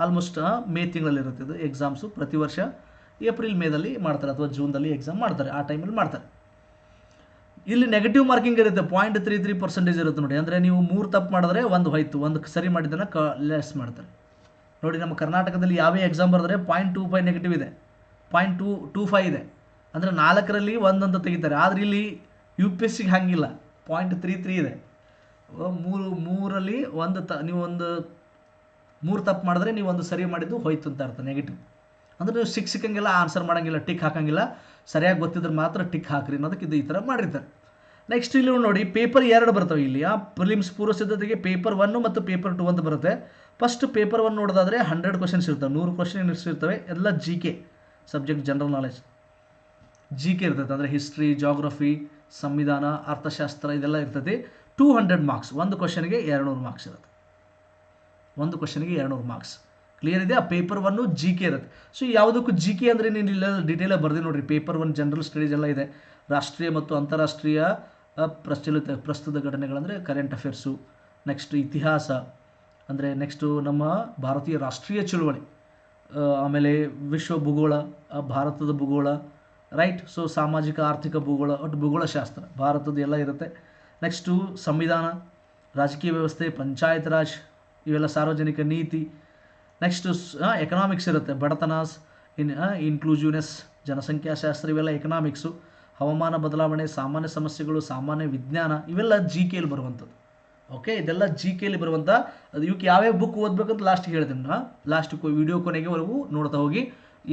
Speaker 1: ಆಲ್ಮೋಸ್ಟ್ ಮೇ ತಿಂಗಳಲ್ಲಿ ಇರುತ್ತೆ ಇದು. ಎಕ್ಸಾಮ್ಸು ಪ್ರತಿ ವರ್ಷ ಏಪ್ರಿಲ್ ಮೇದಲ್ಲಿ ಮಾಡ್ತಾರೆ ಅಥವಾ ಜೂನ್ದಲ್ಲಿ ಎಕ್ಸಾಮ್ ಮಾಡ್ತಾರೆ. ಆ ಟೈಮಲ್ಲಿ ಮಾಡ್ತಾರೆ. ಇಲ್ಲಿ ನೆಗೆಟಿವ್ ಮಾರ್ಕಿಂಗ್ ಇರುತ್ತೆ ಪಾಯಿಂಟ್ ತ್ರೀ ತ್ರೀ ಪರ್ಸೆಂಟೇಜ್ ಇರುತ್ತೆ ನೋಡಿ. ಅಂದರೆ ನೀವು ಮೂರು ತಪ್ಪು ಮಾಡಿದ್ರೆ ಒಂದು ಹೋಯ್ತು, ಒಂದು ಸರಿ ಮಾಡಿದ್ದನ್ನು ಕ ಲೆಸ್ ಮಾಡ್ತಾರೆ. ನೋಡಿ, ನಮ್ಮ ಕರ್ನಾಟಕದಲ್ಲಿ ಯಾವೇ ಎಕ್ಸಾಮ್ ಬರೆದ್ರೆ ಪಾಯಿಂಟ್ ಟೂ ಫೈವ್ ನೆಗೆಟಿವ್ ಇದೆ ಪಾಯಿಂಟ್ ಟೂ ಟೂ ಫೈವ್ ಇದೆ. ಅಂದರೆ ನಾಲ್ಕರಲ್ಲಿ ಒಂದಂತ ತೆಗಿತಾರೆ. ಆದರೆ ಇಲ್ಲಿ ಯು ಪಿ ಎಸ್ ಸಿಗೆ ಹಾಗಿಲ್ಲ ಪಾಯಿಂಟ್ ತ್ರೀ ತ್ರೀ ಇದೆ. ಮೂರು, ಮೂರಲ್ಲಿ ಒಂದು ತ, ನೀವು ಒಂದು ಮೂರು ತಪ್ಪು ಮಾಡಿದ್ರೆ ನೀವು ಒಂದು ಸರಿ ಮಾಡಿದ್ದು ಹೋಯ್ತು ಅಂತ ಅರ್ಥ ನೆಗೆಟಿವ್ ಅಂದ್ರೆ ನೀವು ಸಿಕ್ ಸಿಕ್ಕಂಗಿಲ್ಲ ಆನ್ಸರ್ ಮಾಡೋಂಗಿಲ್ಲ ಟಿಕ್ ಹಾಕಂಗಿಲ್ಲ. ಸರಿಯಾಗಿ ಗೊತ್ತಿದ್ರೆ ಮಾತ್ರ ಟಿಕ್ ಹಾಕ್ರಿ ಅನ್ನೋದಕ್ಕೆ ಇದು ಈ ಥರ ಮಾಡಿರ್ತಾರೆ. ನೆಕ್ಸ್ಟ್ ಇಲ್ಲಿ ನೋಡಿ ಪೇಪರ್ ಎರಡು ಬರ್ತವೆ ಇಲ್ಲಿ, ಆ ಪ್ರಿಲಿಮ್ಸ್ ಪೂರ್ವ ಸಿದ್ಧತೆಗೆ ಪೇಪರ್ ಒನ್ನು ಮತ್ತು ಪೇಪರ್ ಟು ಅಂತ ಬರುತ್ತೆ. ಫಸ್ಟ್ ಪೇಪರ್ ಒನ್ ನೋಡೋದಾದ್ರೆ ಹಂಡ್ರೆಡ್ ಕ್ವಶನ್ಸ್ ಇರ್ತವೆ, ನೂರು ಕ್ವಶನ್ ಇರ್ತವೆ, ಎಲ್ಲ G K subject general knowledge G K ಇರ್ತೈತೆ, ಅಂದರೆ ಹಿಸ್ಟ್ರಿ ಜಾಗ್ರಫಿ ಸಂವಿಧಾನ, ಅರ್ಥಶಾಸ್ತ್ರ, ಇದೆಲ್ಲ ಇರ್ತೈತಿ. ಟೂ ಹಂಡ್ರೆಡ್ ಮಾರ್ಕ್ಸ್ ಒಂದು ಕ್ವಶನ್ಗೆ ಎರಡುನೂರು ಮಾರ್ಕ್ಸ್ ಇರುತ್ತೆ. ಒಂದು ಕ್ವಶನ್ಗೆ ಎರಡುನೂರು ಮಾರ್ಕ್ಸ್ ಕ್ಲಿಯರ್ ಇದೆ ಆ ಪೇಪರ್ ಒನ್ನು ಜಿ ಕೆ ಇರುತ್ತೆ. ಸೊ ಯಾವುದಕ್ಕೂ ಜಿ ಕೆ ಅಂದರೆ ನೀನು ಇಲ್ಲ ಡೀಟೇಲಾಗಿ ಬರ್ದಿ ನೋಡಿರಿ. ಪೇಪರ್ ಒನ್ ಜನರಲ್ ಸ್ಟಡೀಸ್ ಎಲ್ಲ ಇದೆ. ರಾಷ್ಟ್ರೀಯ ಮತ್ತು ಅಂತಾರಾಷ್ಟ್ರೀಯ ಪ್ರಚಲಿತ, ಪ್ರಸ್ತುತ ಘಟನೆಗಳಂದರೆ ಕರೆಂಟ್ ಅಫೇರ್ಸು ನೆಕ್ಸ್ಟ್ ಇತಿಹಾಸ, ಅಂದರೆ ನೆಕ್ಸ್ಟು ನಮ್ಮ ಭಾರತೀಯ ರಾಷ್ಟ್ರೀಯ ಚಳುವಳಿ ಆಮೇಲೆ ವಿಶ್ವ ಭೂಗೋಳ ಭಾರತದ ಭೂಗೋಳ ರೈಟ್ ಸೊ ಸಾಮಾಜಿಕ, ಆರ್ಥಿಕ ಭೂಗೋಳ, ಒಟ್ಟು ಭೂಗೋಳಶಾಸ್ತ್ರ ಭಾರತದ ಎಲ್ಲ ಇರುತ್ತೆ. ನೆಕ್ಸ್ಟು ಸಂವಿಧಾನ, ರಾಜಕೀಯ ವ್ಯವಸ್ಥೆ, ಪಂಚಾಯತ್ ರಾಜ್, ಇವೆಲ್ಲ ಸಾರ್ವಜನಿಕ ನೀತಿ. ನೆಕ್ಸ್ಟು ಎಕನಾಮಿಕ್ಸ್ ಇರುತ್ತೆ, ಬಡತನ ಇನ್ ಇನ್ಕ್ಲೂಸಿವ್ನೆಸ್ ಜನಸಂಖ್ಯಾಶಾಸ್ತ್ರ, ಇವೆಲ್ಲ ಎಕನಾಮಿಕ್ಸು ಹವಾಮಾನ ಬದಲಾವಣೆ, ಸಾಮಾನ್ಯ ಸಮಸ್ಯೆಗಳು, ಸಾಮಾನ್ಯ ವಿಜ್ಞಾನ ಇವೆಲ್ಲ ಜಿ ಕೆಯಲ್ಲಿ ಬರುವಂಥದ್ದು. ಓಕೆ ಇದೆಲ್ಲ ಜಿ ಕೆಲಿ ಬರುವಂಥ, ಅದು ಇವಕ್ಕೆ ಯಾವ್ಯಾವ ಬುಕ್ ಓದಬೇಕಂತ ಲಾಸ್ಟಿಗೆ ಹೇಳ್ತೀನಿ ನಾ ಲಾಸ್ಟ್ ವಿಡಿಯೋ ಕೊನೆಗೆವರೆಗೂ ನೋಡ್ತಾ ಹೋಗಿ.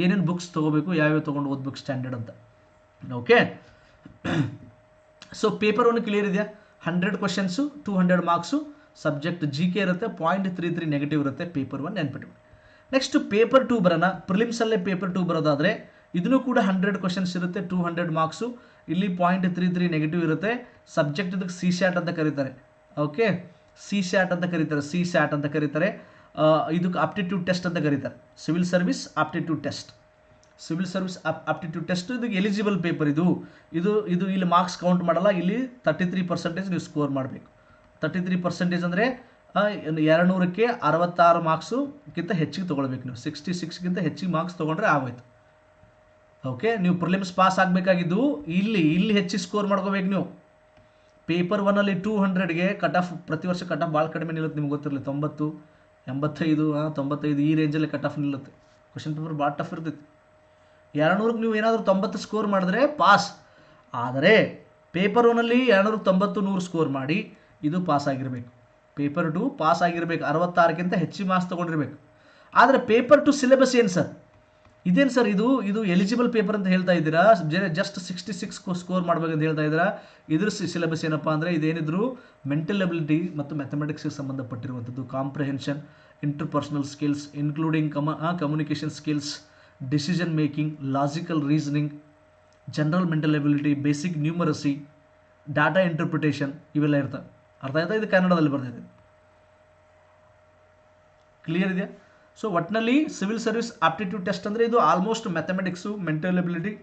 Speaker 1: ಏನೇನು ಬುಕ್ಸ್ ತೊಗೋಬೇಕು, ಯಾವ್ಯಾವ ತೊಗೊಂಡು ಓದ್ಬೇಕು ಸ್ಟ್ಯಾಂಡರ್ಡ್ ಅಂತ. ಓಕೆ ಸೊ ಪೇಪರ್ ಒಂದು ಕ್ಲಿಯರ್ ಇದೆಯಾ? Hundred questions two hundred marks subject G K ಇರುತ್ತೆ ಪಾಯಿಂಟ್ ತ್ರೀ ತ್ರೀ ನೆಗೆಟಿವ್ ಇರುತ್ತೆ ಪೇಪರ್ ಒನ್ ನೆನ್ಪಿಟ್ಟು ನೆಕ್ಸ್ಟ್ ಪೇಪರ್ ಟೂ ಬರೋಣ. ಪ್ರಿಲಿಮ್ಸಲ್ಲೇ ಪೇಪರ್ ಟೂ ಬರೋದಾದರೆ ಇದನ್ನು ಕೂಡ ಹಂಡ್ರೆಡ್ ಕ್ವಶನ್ಸ್ ಇರುತ್ತೆ ಟೂ ಹಂಡ್ರೆಡ್ ಮಾರ್ಕ್ಸು ಇಲ್ಲಿ ಪಾಯಿಂಟ್ ತ್ರೀ ತ್ರೀ ನೆಗೆಟಿವ್ ಇರುತ್ತೆ. ಸಬ್ಜೆಕ್ಟ್ ಇದಕ್ಕೆ ಸಿ ಸ್ಯಾಟ್ ಅಂತ ಕರೀತಾರೆ. ಓಕೆ ಸಿ ಸ್ಯಾಟ್ ಅಂತ ಕರೀತಾರೆ ಸಿ ಸ್ಯಾಟ್ ಅಂತ ಕರೀತಾರೆ. ಇದಕ್ಕೆ ಆಪ್ಟಿಟ್ಯೂಡ್ ಟೆಸ್ಟ್ ಅಂತ ಕರೀತಾರೆ. Civil service aptitude test civil service aptitude test ಇದು ಎಲಿಜಿಬಲ್ ಪೇಪರ್ ಇದು. ಇದು ಇದು ಇಲ್ಲಿ ಮಾರ್ಕ್ಸ್ ಕೌಂಟ್ ಮಾಡಲ್ಲ. ಇಲ್ಲಿ ತರ್ಟಿ ತ್ರೀ ಪರ್ಸೆಂಟೇಜ್ ನೀವು ಸ್ಕೋರ್ ಮಾಡಬೇಕು. ತರ್ಟಿ ತ್ರೀ ಪರ್ಸೆಂಟೇಜ್ ಅಂದರೆ ಎರಡು ನೂರಕ್ಕೆ ಅರವತ್ತಾರು ಮಾರ್ಕ್ಸುಗಿಂತ ಹೆಚ್ಚಿಗೆ ತೊಗೊಳ್ಬೇಕು ನೀವು. ಸಿಕ್ಸ್ಟಿ ಸಿಕ್ಸ್ಗಿಂತ ಹೆಚ್ಚಿಗೆ ಮಾರ್ಕ್ಸ್ ತೊಗೊಂಡ್ರೆ ಆಗೋಯ್ತು. ಓಕೆ ನೀವು ಪ್ರಿಲಿಮ್ಸ್ ಪಾಸ್ ಆಗಬೇಕಾಗಿದ್ದು ಇಲ್ಲಿ ಇಲ್ಲಿ ಹೆಚ್ಚು ಸ್ಕೋರ್ ಮಾಡ್ಕೋಬೇಕು ನೀವು. ಪೇಪರ್ ಒನ್ನಲ್ಲಿ ಟೂ ಹಂಡ್ರೆಡ್ಗೆ ಕಟ್ ಆಫ್ ಪ್ರತಿ ವರ್ಷ ಕಟ್ ಆಫ್ ಭಾಳ ಕಡಿಮೆ ನಿಲ್ಲುತ್ತೆ, ನಿಮ್ಗೆ ಗೊತ್ತಿರಲಿ. ತೊಂಬತ್ತು, ಎಂಬತ್ತೈದು ತೊಂಬತ್ತೈದು ಈ ರೇಂಜಲ್ಲಿ ಕಟ್ ಆಫ್ ನಿಲ್ಲುತ್ತೆ. ಕ್ವಶನ್ ಪೇಪರ್ ಭಾಳ ಟಫ್ ಇರ್ತೈತಿ. ಎರಡುನೂರಕ್ಕೆ ನೀವು ಏನಾದರೂ ತೊಂಬತ್ತು ಸ್ಕೋರ್ ಮಾಡಿದ್ರೆ ಪಾಸ್ ಆದರೆ ಪೇಪರ್ ಒನ್ನಲ್ಲಿ ಎರಡುನೂರ ತೊಂಬತ್ತು ನೂರು ಸ್ಕೋರ್ ಮಾಡಿ ಇದು ಪಾಸ್ ಆಗಿರಬೇಕು. ಪೇಪರ್ ಟು ಪಾಸ್ ಆಗಿರಬೇಕು. ಅರವತ್ತಾರಕ್ಕಿಂತ ಹೆಚ್ಚು ಮಾರ್ಕ್ಸ್ ತೊಗೊಂಡಿರ್ಬೇಕು. ಆದರೆ ಪೇಪರ್ ಟು ಸಿಲೆಬಸ್ ಏನು ಸರ್? ಇದೇನು ಸರ್ ಇದು? ಇದು ಎಲಿಜಿಬಲ್ ಪೇಪರ್ ಅಂತ ಹೇಳ್ತಾ ಇದ್ದೀರಾ? ಜಸ್ಟ್ ಸಿಕ್ಸ್ಟಿ ಸಿಕ್ಸ್ ಸ್ಕೋರ್ ಮಾಡ್ಬೇಕಂತ ಹೇಳ್ತಾ ಇದ್ದೀರಾ? ಇದ್ರ ಸಿಲೆಬಸ್ ಏನಪ್ಪ ಅಂದರೆ ಇದೇನಿದ್ರು ಮೆಂಟಲ್ ಅಬಿಲಿಟಿ ಮತ್ತು ಮ್ಯಾಥಮೆಟಿಕ್ಸ್ಗೆ ಸಂಬಂಧಪಟ್ಟಿರುವಂಥದ್ದು. ಕಾಂಪ್ರಿಹೆನ್ಷನ್ ಇಂಟರ್ಪರ್ಸನಲ್ ಸ್ಕಿಲ್ಸ್ ಇನ್ಕ್ಲೂಡಿಂಗ್ ಕಮ communication skills decision making logical reasoning general mental ability basic numeracy data interpretation ಇವೆಲ್ಲ ಇರ್ತವೆ. ಅರ್ಥ ಆಯ್ತಾ? ಇದು ಕನ್ನಡದಲ್ಲಿ ಬರ್ತಿದೆ ಕ್ಲಿಯರ್ ಇದೆಯಾ? ಸೊ ಒಟ್ಟಿನಲ್ಲಿ ಸಿವಿಲ್ ಸರ್ವಿಸ್ ಆಪ್ಟಿಟ್ಯೂಡ್ ಟೆಸ್ಟ್ ಅಂದರೆ ಇದು ಆಲ್ಮೋಸ್ಟ್ ಮ್ಯಾಥಮೆಟಿಕ್ಸು ಮೆಂಟಲ್ ಎಬಿಲಿಟಿ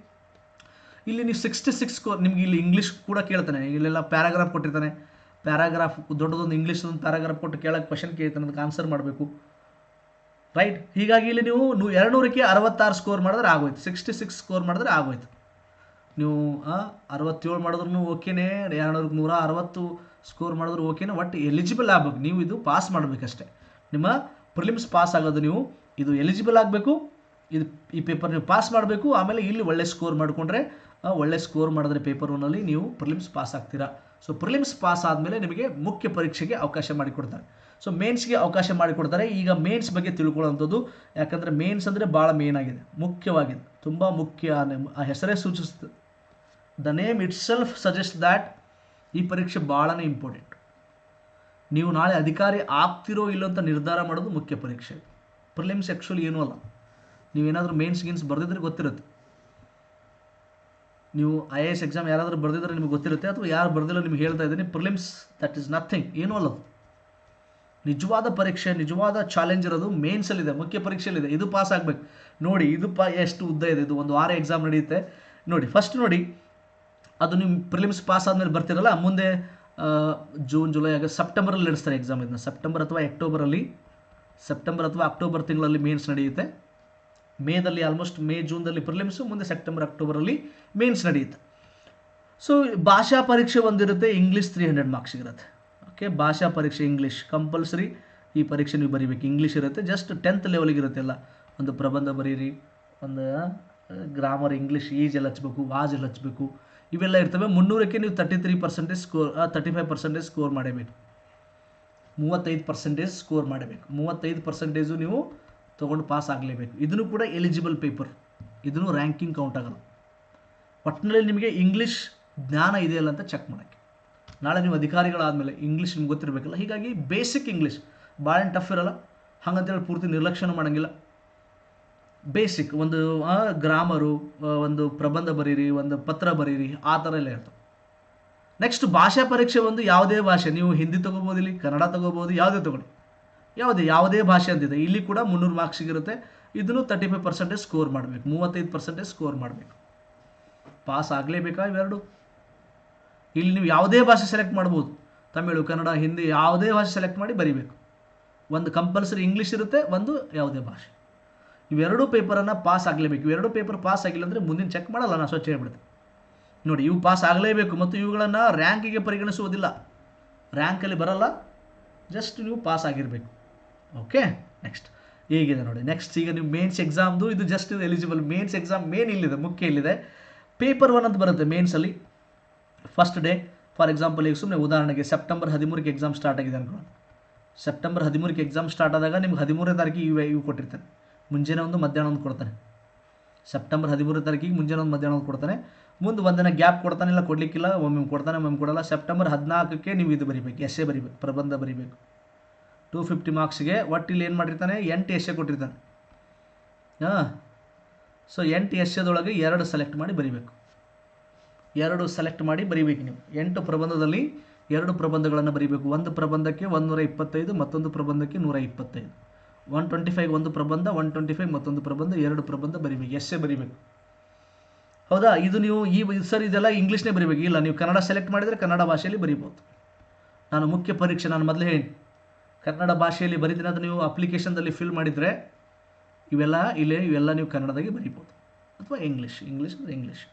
Speaker 1: ಇಲ್ಲಿ ನೀವು ಸಿಕ್ಸ್ಟಿ ಸಿಕ್ಸ್ ಸ್ಕೋರ್ ನಿಮ್ಗೆ ಇಲ್ಲಿ ಇಂಗ್ಲೀಷ್ ಕೂಡ ಕೇಳ್ತಾನೆ. ಇಲ್ಲೆಲ್ಲ ಪ್ಯಾರಾಗ್ರಾಫ್ ಕೊಟ್ಟಿರ್ತಾನೆ. ಪ್ಯಾರಾಗ್ರಾಫ್ ದೊಡ್ಡದೊಂದು ಇಂಗ್ಲೀಷ್ ಒಂದು ಪ್ಯಾರಾಗ್ರಾಫ್ ಕೊಟ್ಟು ಕೇಳಕ್ಕೆ ಕ್ವಶನ್ ಕೇಳ್ತಾನೆ, ಅದಕ್ಕೆ ಆನ್ಸರ್ ಮಾಡಬೇಕು. ರೈಟ್ ಹೀಗಾಗಿ ಇಲ್ಲಿ ನೀವು ನೀವು ಎರಡುನೂರಕ್ಕೆ ಅರವತ್ತಾರು ಸ್ಕೋರ್ ಮಾಡಿದ್ರೆ ಆಗೋಯ್ತು. ಸಿಕ್ಸ್ಟಿ ಸಿಕ್ಸ್ ಸ್ಕೋರ್ ಮಾಡಿದ್ರೆ ಆಗೋಯ್ತು. ನೀವು ಅರವತ್ತೇಳು ಮಾಡಿದ್ರು ಓಕೆನೇ, ಎರಡುನೂರಕ್ಕೆ ನೂರ ಅರವತ್ತು ಸ್ಕೋರ್ ಮಾಡಿದ್ರು ಓಕೆನೇ, ಒಟ್ಟು ಎಲಿಜಿಬಲ್ ಆಗ್ಬೇಕು. ನೀವು ಇದು ಪಾಸ್ ಮಾಡಬೇಕಷ್ಟೆ. ನಿಮ್ಮ ಪ್ರಿಲಿಮ್ಸ್ ಪಾಸ್ ಆಗೋದು ನೀವು ಇದು ಎಲಿಜಿಬಲ್ ಆಗಬೇಕು. ಇದು ಈ ಪೇಪರ್ ನೀವು ಪಾಸ್ ಮಾಡಬೇಕು. ಆಮೇಲೆ ಇಲ್ಲಿ ಒಳ್ಳೆ ಸ್ಕೋರ್ ಮಾಡಿಕೊಂಡ್ರೆ ಒಳ್ಳೆ ಸ್ಕೋರ್ ಮಾಡಿದ್ರೆ ಪೇಪರ್ ಒನ್ನಲ್ಲಿ ನೀವು ಪ್ರಿಲಿಮ್ಸ್ ಪಾಸ್ ಆಗ್ತೀರಾ. ಸೊ ಪ್ರಿಲಿಮ್ಸ್ ಪಾಸ್ ಆದಮೇಲೆ ನಿಮಗೆ ಮುಖ್ಯ ಪರೀಕ್ಷೆಗೆ ಅವಕಾಶ ಮಾಡಿಕೊಡ್ತಾರೆ. ಸೊ ಮೇನ್ಸ್ಗೆ ಅವಕಾಶ ಮಾಡಿಕೊಡ್ತಾರೆ. ಈಗ ಮೇನ್ಸ್ ಬಗ್ಗೆ ತಿಳ್ಕೊಳ್ಳೋವಂಥದ್ದು, ಯಾಕಂದರೆ ಮೇನ್ಸ್ ಅಂದರೆ ಭಾಳ ಮೇನ್ ಆಗಿದೆ. ಮುಖ್ಯವಾಗಿದೆ. ತುಂಬ ಮುಖ್ಯ ಆ ಹೆಸರೇ ಸೂಚಿಸ್ತದೆ the name itself suggest that ಈ ಪರೀಕ್ಷೆ ಭಾಳನೇ ಇಂಪಾರ್ಟೆಂಟ್ ನೀವು ನಾಳೆ ಅಧಿಕಾರಿ ಆಗ್ತಿರೋ ಇಲ್ಲೋ ಅಂತ ನಿರ್ಧಾರ ಮಾಡೋದು ಮುಖ್ಯ ಪರೀಕ್ಷೆ. ಪ್ರಿಲಿಮ್ಸ್ ಆ್ಯಕ್ಚುಲಿ ಏನೂ ಅಲ್ಲ. ನೀವೇನಾದರೂ ಮೇನ್ಸ್ ಗೀನ್ಸ್ ಬರೆದಿದ್ರೆ ಗೊತ್ತಿರುತ್ತೆ. ನೀವು ಐ ಎ ಎಸ್ ಎಕ್ಸಾಮ್ ಯಾರಾದರೂ ಬರೆದಿದ್ರೆ ನಿಮಗೆ ಗೊತ್ತಿರುತ್ತೆ. ಅಥವಾ ಯಾರು ಬರೆದಿಲ್ಲ ನಿಮ್ಗೆ ಹೇಳ್ತಾ ಇದ್ದೀನಿ, ಪ್ರಿಲಿಮ್ಸ್ ದಟ್ ಈಸ್ ನಥಿಂಗ್ ಏನೂ ಅಲ್ಲ ನಿಜವಾದ ಪರೀಕ್ಷೆ, ನಿಜವಾದ ಚಾಲೆಂಜ್ ಇರೋದು ಮೇನ್ಸಲ್ಲಿದೆ ಮುಖ್ಯ ಪರೀಕ್ಷೆಯಲ್ಲಿದೆ. ಇದು ಪಾಸ್ ಆಗಬೇಕು. ನೋಡಿ, ಇದು ಪಾ, ಎಷ್ಟು ಉದ್ದ ಇದೆ. ಇದು ಒಂದು ವಾರ ಎಕ್ಸಾಮ್ ನಡೆಯುತ್ತೆ. ನೋಡಿ ಫಸ್ಟ್ ನೋಡಿ, ಅದು ನಿಮ್ಮ ಪ್ರಿಲಿಮ್ಸ್ ಪಾಸ್ ಆದಮೇಲೆ ಬರ್ತಿರಲ್ಲ, ಮುಂದೆ ಜೂನ್, ಜುಲೈ, ಆಗಸ್ಟ್, ಸೆಪ್ಟೆಂಬರಲ್ಲಿ ನಡೆಸ್ತಾರೆ ಎಕ್ಸಾಮ್ ಇದನ್ನ. ಸೆಪ್ಟೆಂಬರ್ ಅಥವಾ ಅಕ್ಟೋಬರಲ್ಲಿ. ಸೆಪ್ಟೆಂಬರ್ ಅಥವಾ ಅಕ್ಟೋಬರ್ ತಿಂಗಳಲ್ಲಿ ಮೇನ್ಸ್ ನಡೆಯುತ್ತೆ. ಮೇದಲ್ಲಿ ಆಲ್ಮೋಸ್ಟ್ ಮೇ, ಜೂನ್ದಲ್ಲಿ ಪ್ರಿಲಿಮ್ಸು ಮುಂದೆ ಸೆಪ್ಟೆಂಬರ್, ಅಕ್ಟೋಬರಲ್ಲಿ ಮೇನ್ಸ್ ನಡೆಯುತ್ತೆ. ಸೊ ಭಾಷಾ ಪರೀಕ್ಷೆ ಒಂದಿರುತ್ತೆ ಇಂಗ್ಲೀಷ್ ತ್ರೀ ಹಂಡ್ರೆಡ್ ಮಾರ್ಕ್ಸ್ ಇರುತ್ತೆ. ಓಕೆ ಭಾಷಾ ಪರೀಕ್ಷೆ ಇಂಗ್ಲೀಷ್ ಕಂಪಲ್ಸರಿ ಈ ಪರೀಕ್ಷೆ ನೀವು ಬರೀಬೇಕು. ಇಂಗ್ಲೀಷ್ ಇರುತ್ತೆ ಜಸ್ಟ್ ಟೆಂತ್ ಲೆವೆಲ್ಗೆ ಇರುತ್ತೆ ಎಲ್ಲ. ಒಂದು ಪ್ರಬಂಧ ಬರೀರಿ, ಒಂದು ಗ್ರಾಮರ್ ಇಂಗ್ಲೀಷ್ ಈಜ್ ಎಲ್ಲ ಹಚ್ಬೇಕು ವಾಜ್ ಎಲ್ಲ ಹಚ್ಬೇಕು. ಇವೆಲ್ಲ ಇರ್ತವೆ. ಮುನ್ನೂರಕ್ಕೆ ನೀವು thirty three percentage score thirty five percentage score ಮಾಡಬೇಕು. ಮೂವತ್ತೈದು ಪರ್ಸೆಂಟೇಜ್ ಸ್ಕೋರ್ ಮಾಡಬೇಕು. ಮೂವತ್ತೈದು ಪರ್ಸೆಂಟೇಜು ನೀವು ತೊಗೊಂಡು ಪಾಸ್ ಆಗಲೇಬೇಕು. ಇದನ್ನು ಕೂಡ ಎಲಿಜಿಬಲ್ ಪೇಪರ್ ಇದನ್ನು ರ್ಯಾಂಕಿಂಗ್ ಕೌಂಟ್ ಆಗಲ್ಲ. ಒಟ್ಟಿನಲ್ಲಿ ನಿಮಗೆ ಇಂಗ್ಲೀಷ್ ಜ್ಞಾನ ಇದೆಯಲ್ಲ ಅಂತ ಚೆಕ್ ಮಾಡೋಕ್ಕೆ. ನಾಳೆ ನೀವು ಅಧಿಕಾರಿಗಳಾದಮೇಲೆ ಇಂಗ್ಲೀಷ್ ನಿಮ್ಗೆ ಗೊತ್ತಿರಬೇಕಲ್ಲ. ಹೀಗಾಗಿ ಬೇಸಿಕ್ ಇಂಗ್ಲೀಷ್ ಭಾಳ ಟಫ್ ಇರಲ್ಲ. ಹಾಗಂತೇಳಿ ಪೂರ್ತಿ ನಿರ್ಲಕ್ಷ್ಯನೂ ಮಾಡೋಂಗಿಲ್ಲ. ಬೇಸಿಕ್ ಒಂದು ಗ್ರಾಮರು ಒಂದು ಪ್ರಬಂಧ ಬರೀರಿ, ಒಂದು ಪತ್ರ ಬರೀರಿ, ಆ ಥರ ಎಲ್ಲ ಇರ್ತವೆ. ನೆಕ್ಸ್ಟ್ ಭಾಷಾ ಪರೀಕ್ಷೆ ಒಂದು ಯಾವುದೇ ಭಾಷೆ, ನೀವು ಹಿಂದಿ ತೊಗೋಬೋದು ಇಲ್ಲಿ, ಕನ್ನಡ ತೊಗೋಬೋದು, ಯಾವುದೇ ತಗೊಳ್ಳಿ. ಯಾವುದೇ ಯಾವುದೇ ಭಾಷೆ ಅಂತಿದೆ. ಇಲ್ಲಿ ಕೂಡ ಮುನ್ನೂರು ಮಾರ್ಕ್ಸಿಗಿರುತ್ತೆ ಇದನ್ನು ತರ್ಟಿ ಫೈವ್ ಪರ್ಸೆಂಟೇಜ್ ಸ್ಕೋರ್ ಮಾಡಬೇಕು, ಮೂವತ್ತೈದು ಪರ್ಸೆಂಟೇಜ್ ಸ್ಕೋರ್ ಮಾಡಬೇಕು. ಪಾಸ್ ಆಗಲೇಬೇಕಾ ಇವೆರಡು? ಇಲ್ಲಿ ನೀವು ಯಾವುದೇ ಭಾಷೆ ಸೆಲೆಕ್ಟ್ ಮಾಡ್ಬೋದು. ತಮಿಳು, ಕನ್ನಡ, ಹಿಂದಿ, ಯಾವುದೇ ಭಾಷೆ ಸೆಲೆಕ್ಟ್ ಮಾಡಿ ಬರೀಬೇಕು. ಒಂದು ಕಂಪಲ್ಸರಿ ಇಂಗ್ಲೀಷ್ ಇರುತ್ತೆ, ಒಂದು ಯಾವುದೇ ಭಾಷೆ. ಇವೆರಡೂ ಪೇಪರನ್ನು ಪಾಸ್ ಆಗಲೇಬೇಕು. ಇವೆರಡೂ ಪೇಪರ್ ಪಾಸ್ ಆಗಿಲ್ಲ ಅಂದರೆ ಮುಂದಿನ ಚೆಕ್ ಮಾಡಲ್ಲ ನಾನು ಸ್ವಚ್ಛ ಹೇಳ್ಬಿಡ್ತೀನಿ ನೋಡಿ, ಇವು ಪಾಸ್ ಆಗಲೇಬೇಕು ಮತ್ತು ಇವುಗಳನ್ನು ರ್ಯಾಂಕಿಗೆ ಪರಿಗಣಿಸುವುದಿಲ್ಲ. ರ್ಯಾಂಕಲ್ಲಿ ಬರಲ್ಲ, ಜಸ್ಟ್ ನೀವು ಪಾಸ್ ಆಗಿರಬೇಕು. Okay, next. ಹೀಗಿದೆ ನೋಡಿ, ನೆಕ್ಸ್ಟ್ ಈಗ ನೀವು ಮೇನ್ಸ್ ಎಕ್ಸಾಮ್ದು ಇದು ಜಸ್ಟ್ ಇದು ಎಲಿಜಿಬಲ್ ಮೇನ್ಸ್ ಎಕ್ಸಾಮ್ ಮೇನ್ ಇಲ್ಲಿದೆ, ಮುಖ್ಯ ಇಲ್ಲಿದೆ. ಪೇಪರ್ ಒನ್ ಅಂತ ಬರುತ್ತೆ ಮೇನ್ಸಲ್ಲಿ ಫಸ್ಟ್ ಡೇ ಫಾರ್ ಎಕ್ಸಾಂಪಲ್ ಈಗ ಸುಮ್ಮನೆ ಉದಾಹರಣೆಗೆ ಸೆಪ್ಟೆಂಬರ್ ಹದಿಮೂರಕ್ಕೆ ಎಕ್ಸಾಮ್ ಸ್ಟಾರ್ಟ್ ಆಗಿದೆ ಅನ್ಕೊಳ್ಳೋಣ. ಸೆಪ್ಟೆಂಬರ್ ಹದಿಮೂರಕ್ಕೆ ಎಕ್ಸಾಮ್ ಸ್ಟಾರ್ಟ್ ಆದಾಗ ನಿಮ್ಗೆ ಹದಿಮೂರನೇ ತಾರೀಕಿಗೆ ಇವು ಇವು ಕೊಟ್ಟಿರ್ತಾನೆ ಮುಂಜಾನೆ ಒಂದು ಮಧ್ಯಾಹ್ನ ಒಂದು ಕೊಡ್ತಾನೆ. ಸೆಪ್ಟೆಂಬರ್ ಹದಿಮೂರು ತಾರೀಕಿಗೆ ಮುಂಜಾನೆ ಒಂದು ಮಧ್ಯಾಹ್ನ ಒಂದು ಕೊಡ್ತಾನೆ. ಮುಂದೆ ಒಂದಿನ ಗ್ಯಾಪ್ ಕೊಡ್ತಾನೆ, ಇಲ್ಲ ಕೊಡಲಿಕ್ಕಿಲ್ಲ ಒಮ್ಮೆ ಕೊಡ್ತಾನೆ ಒಮ್ಮೆ ಕೊಡಲ್ಲ. ಸೆಪ್ಟೆಂಬರ್ ಹದಿನಾಲ್ಕಕ್ಕೆ ನೀವು ಇದು ಬರಿಬೇಕು, ಎಸ್ಸೆ ಬರಿಬೇಕು, ಪ್ರಬಂಧ ಬರಿಬೇಕು. ಟೂ ಫಿಫ್ಟಿ ಮಾರ್ಕ್ಸ್ಗೆ ಒಟ್ಟು ಇಲ್ಲಿ ಏನು ಮಾಡಿರ್ತಾನೆ? ಎಂಟು ಎಸ್ಸೆ ಕೊಟ್ಟಿರ್ತಾನೆ. ಹಾಂ. ಸೊ ಎಂಟು ಎಸ್ಸೆದೊಳಗೆ ಎರಡು ಸೆಲೆಕ್ಟ್ ಮಾಡಿ ಬರಿಬೇಕು. ಎರಡು ಸೆಲೆಕ್ಟ್ ಮಾಡಿ ಬರಿಬೇಕು ನೀವು. ಎಂಟು ಪ್ರಬಂಧದಲ್ಲಿ ಎರಡು ಪ್ರಬಂಧಗಳನ್ನು ಬರಿಬೇಕು. ಒಂದು ಪ್ರಬಂಧಕ್ಕೆ ಒಂದೂರ ಇಪ್ಪತ್ತೈದು, ಮತ್ತೊಂದು ಪ್ರಬಂಧಕ್ಕೆ ನೂರ ಇಪ್ಪತ್ತೈದು. ಒನ್ ಟ್ವೆಂಟಿ ಫೈವ್ ಒಂದು ಪ್ರಬಂಧ ಒನ್ ಟ್ವೆಂಟಿ ಫೈವ್ ಮತ್ತೊಂದು ಪ್ರಬಂಧ, ಎರಡು ಪ್ರಬಂಧ ಬರಿಬೇಕು ಎಸ್ಸೇ ಬರಿಬೇಕು. ಹೌದಾ? ಇದು ನೀವು ಈ ಸರ್, ಇದೆಲ್ಲ ಇಂಗ್ಲೀಷ್ನೇ ಬರಿಬೇಕು. ಇಲ್ಲ, ನೀವು ಕನ್ನಡ ಸೆಲೆಕ್ಟ್ ಮಾಡಿದರೆ ಕನ್ನಡ ಭಾಷೆಯಲ್ಲಿ ಬರಿಬೋದು. ನಾನು ಮುಖ್ಯ ಪರೀಕ್ಷೆ, ನಾನು ಮೊದಲೇ ಹೇಳಿ. ಕನ್ನಡ ಭಾಷೆಯಲ್ಲಿ ಬರೀತೀನಿ ಅದು ನೀವು ಅಪ್ಲಿಕೇಶನ್ದಲ್ಲಿ ಫಿಲ್ ಮಾಡಿದರೆ ಇವೆಲ್ಲ ಇಲ್ಲೇ, ಇವೆಲ್ಲ ನೀವು ಕನ್ನಡದಾಗೆ ಬರಿಬೋದು. ಅಥವಾ ಇಂಗ್ಲೀಷ್ ಇಂಗ್ಲೀಷ್ ಅಂದರೆ ಇಂಗ್ಲೀಷ್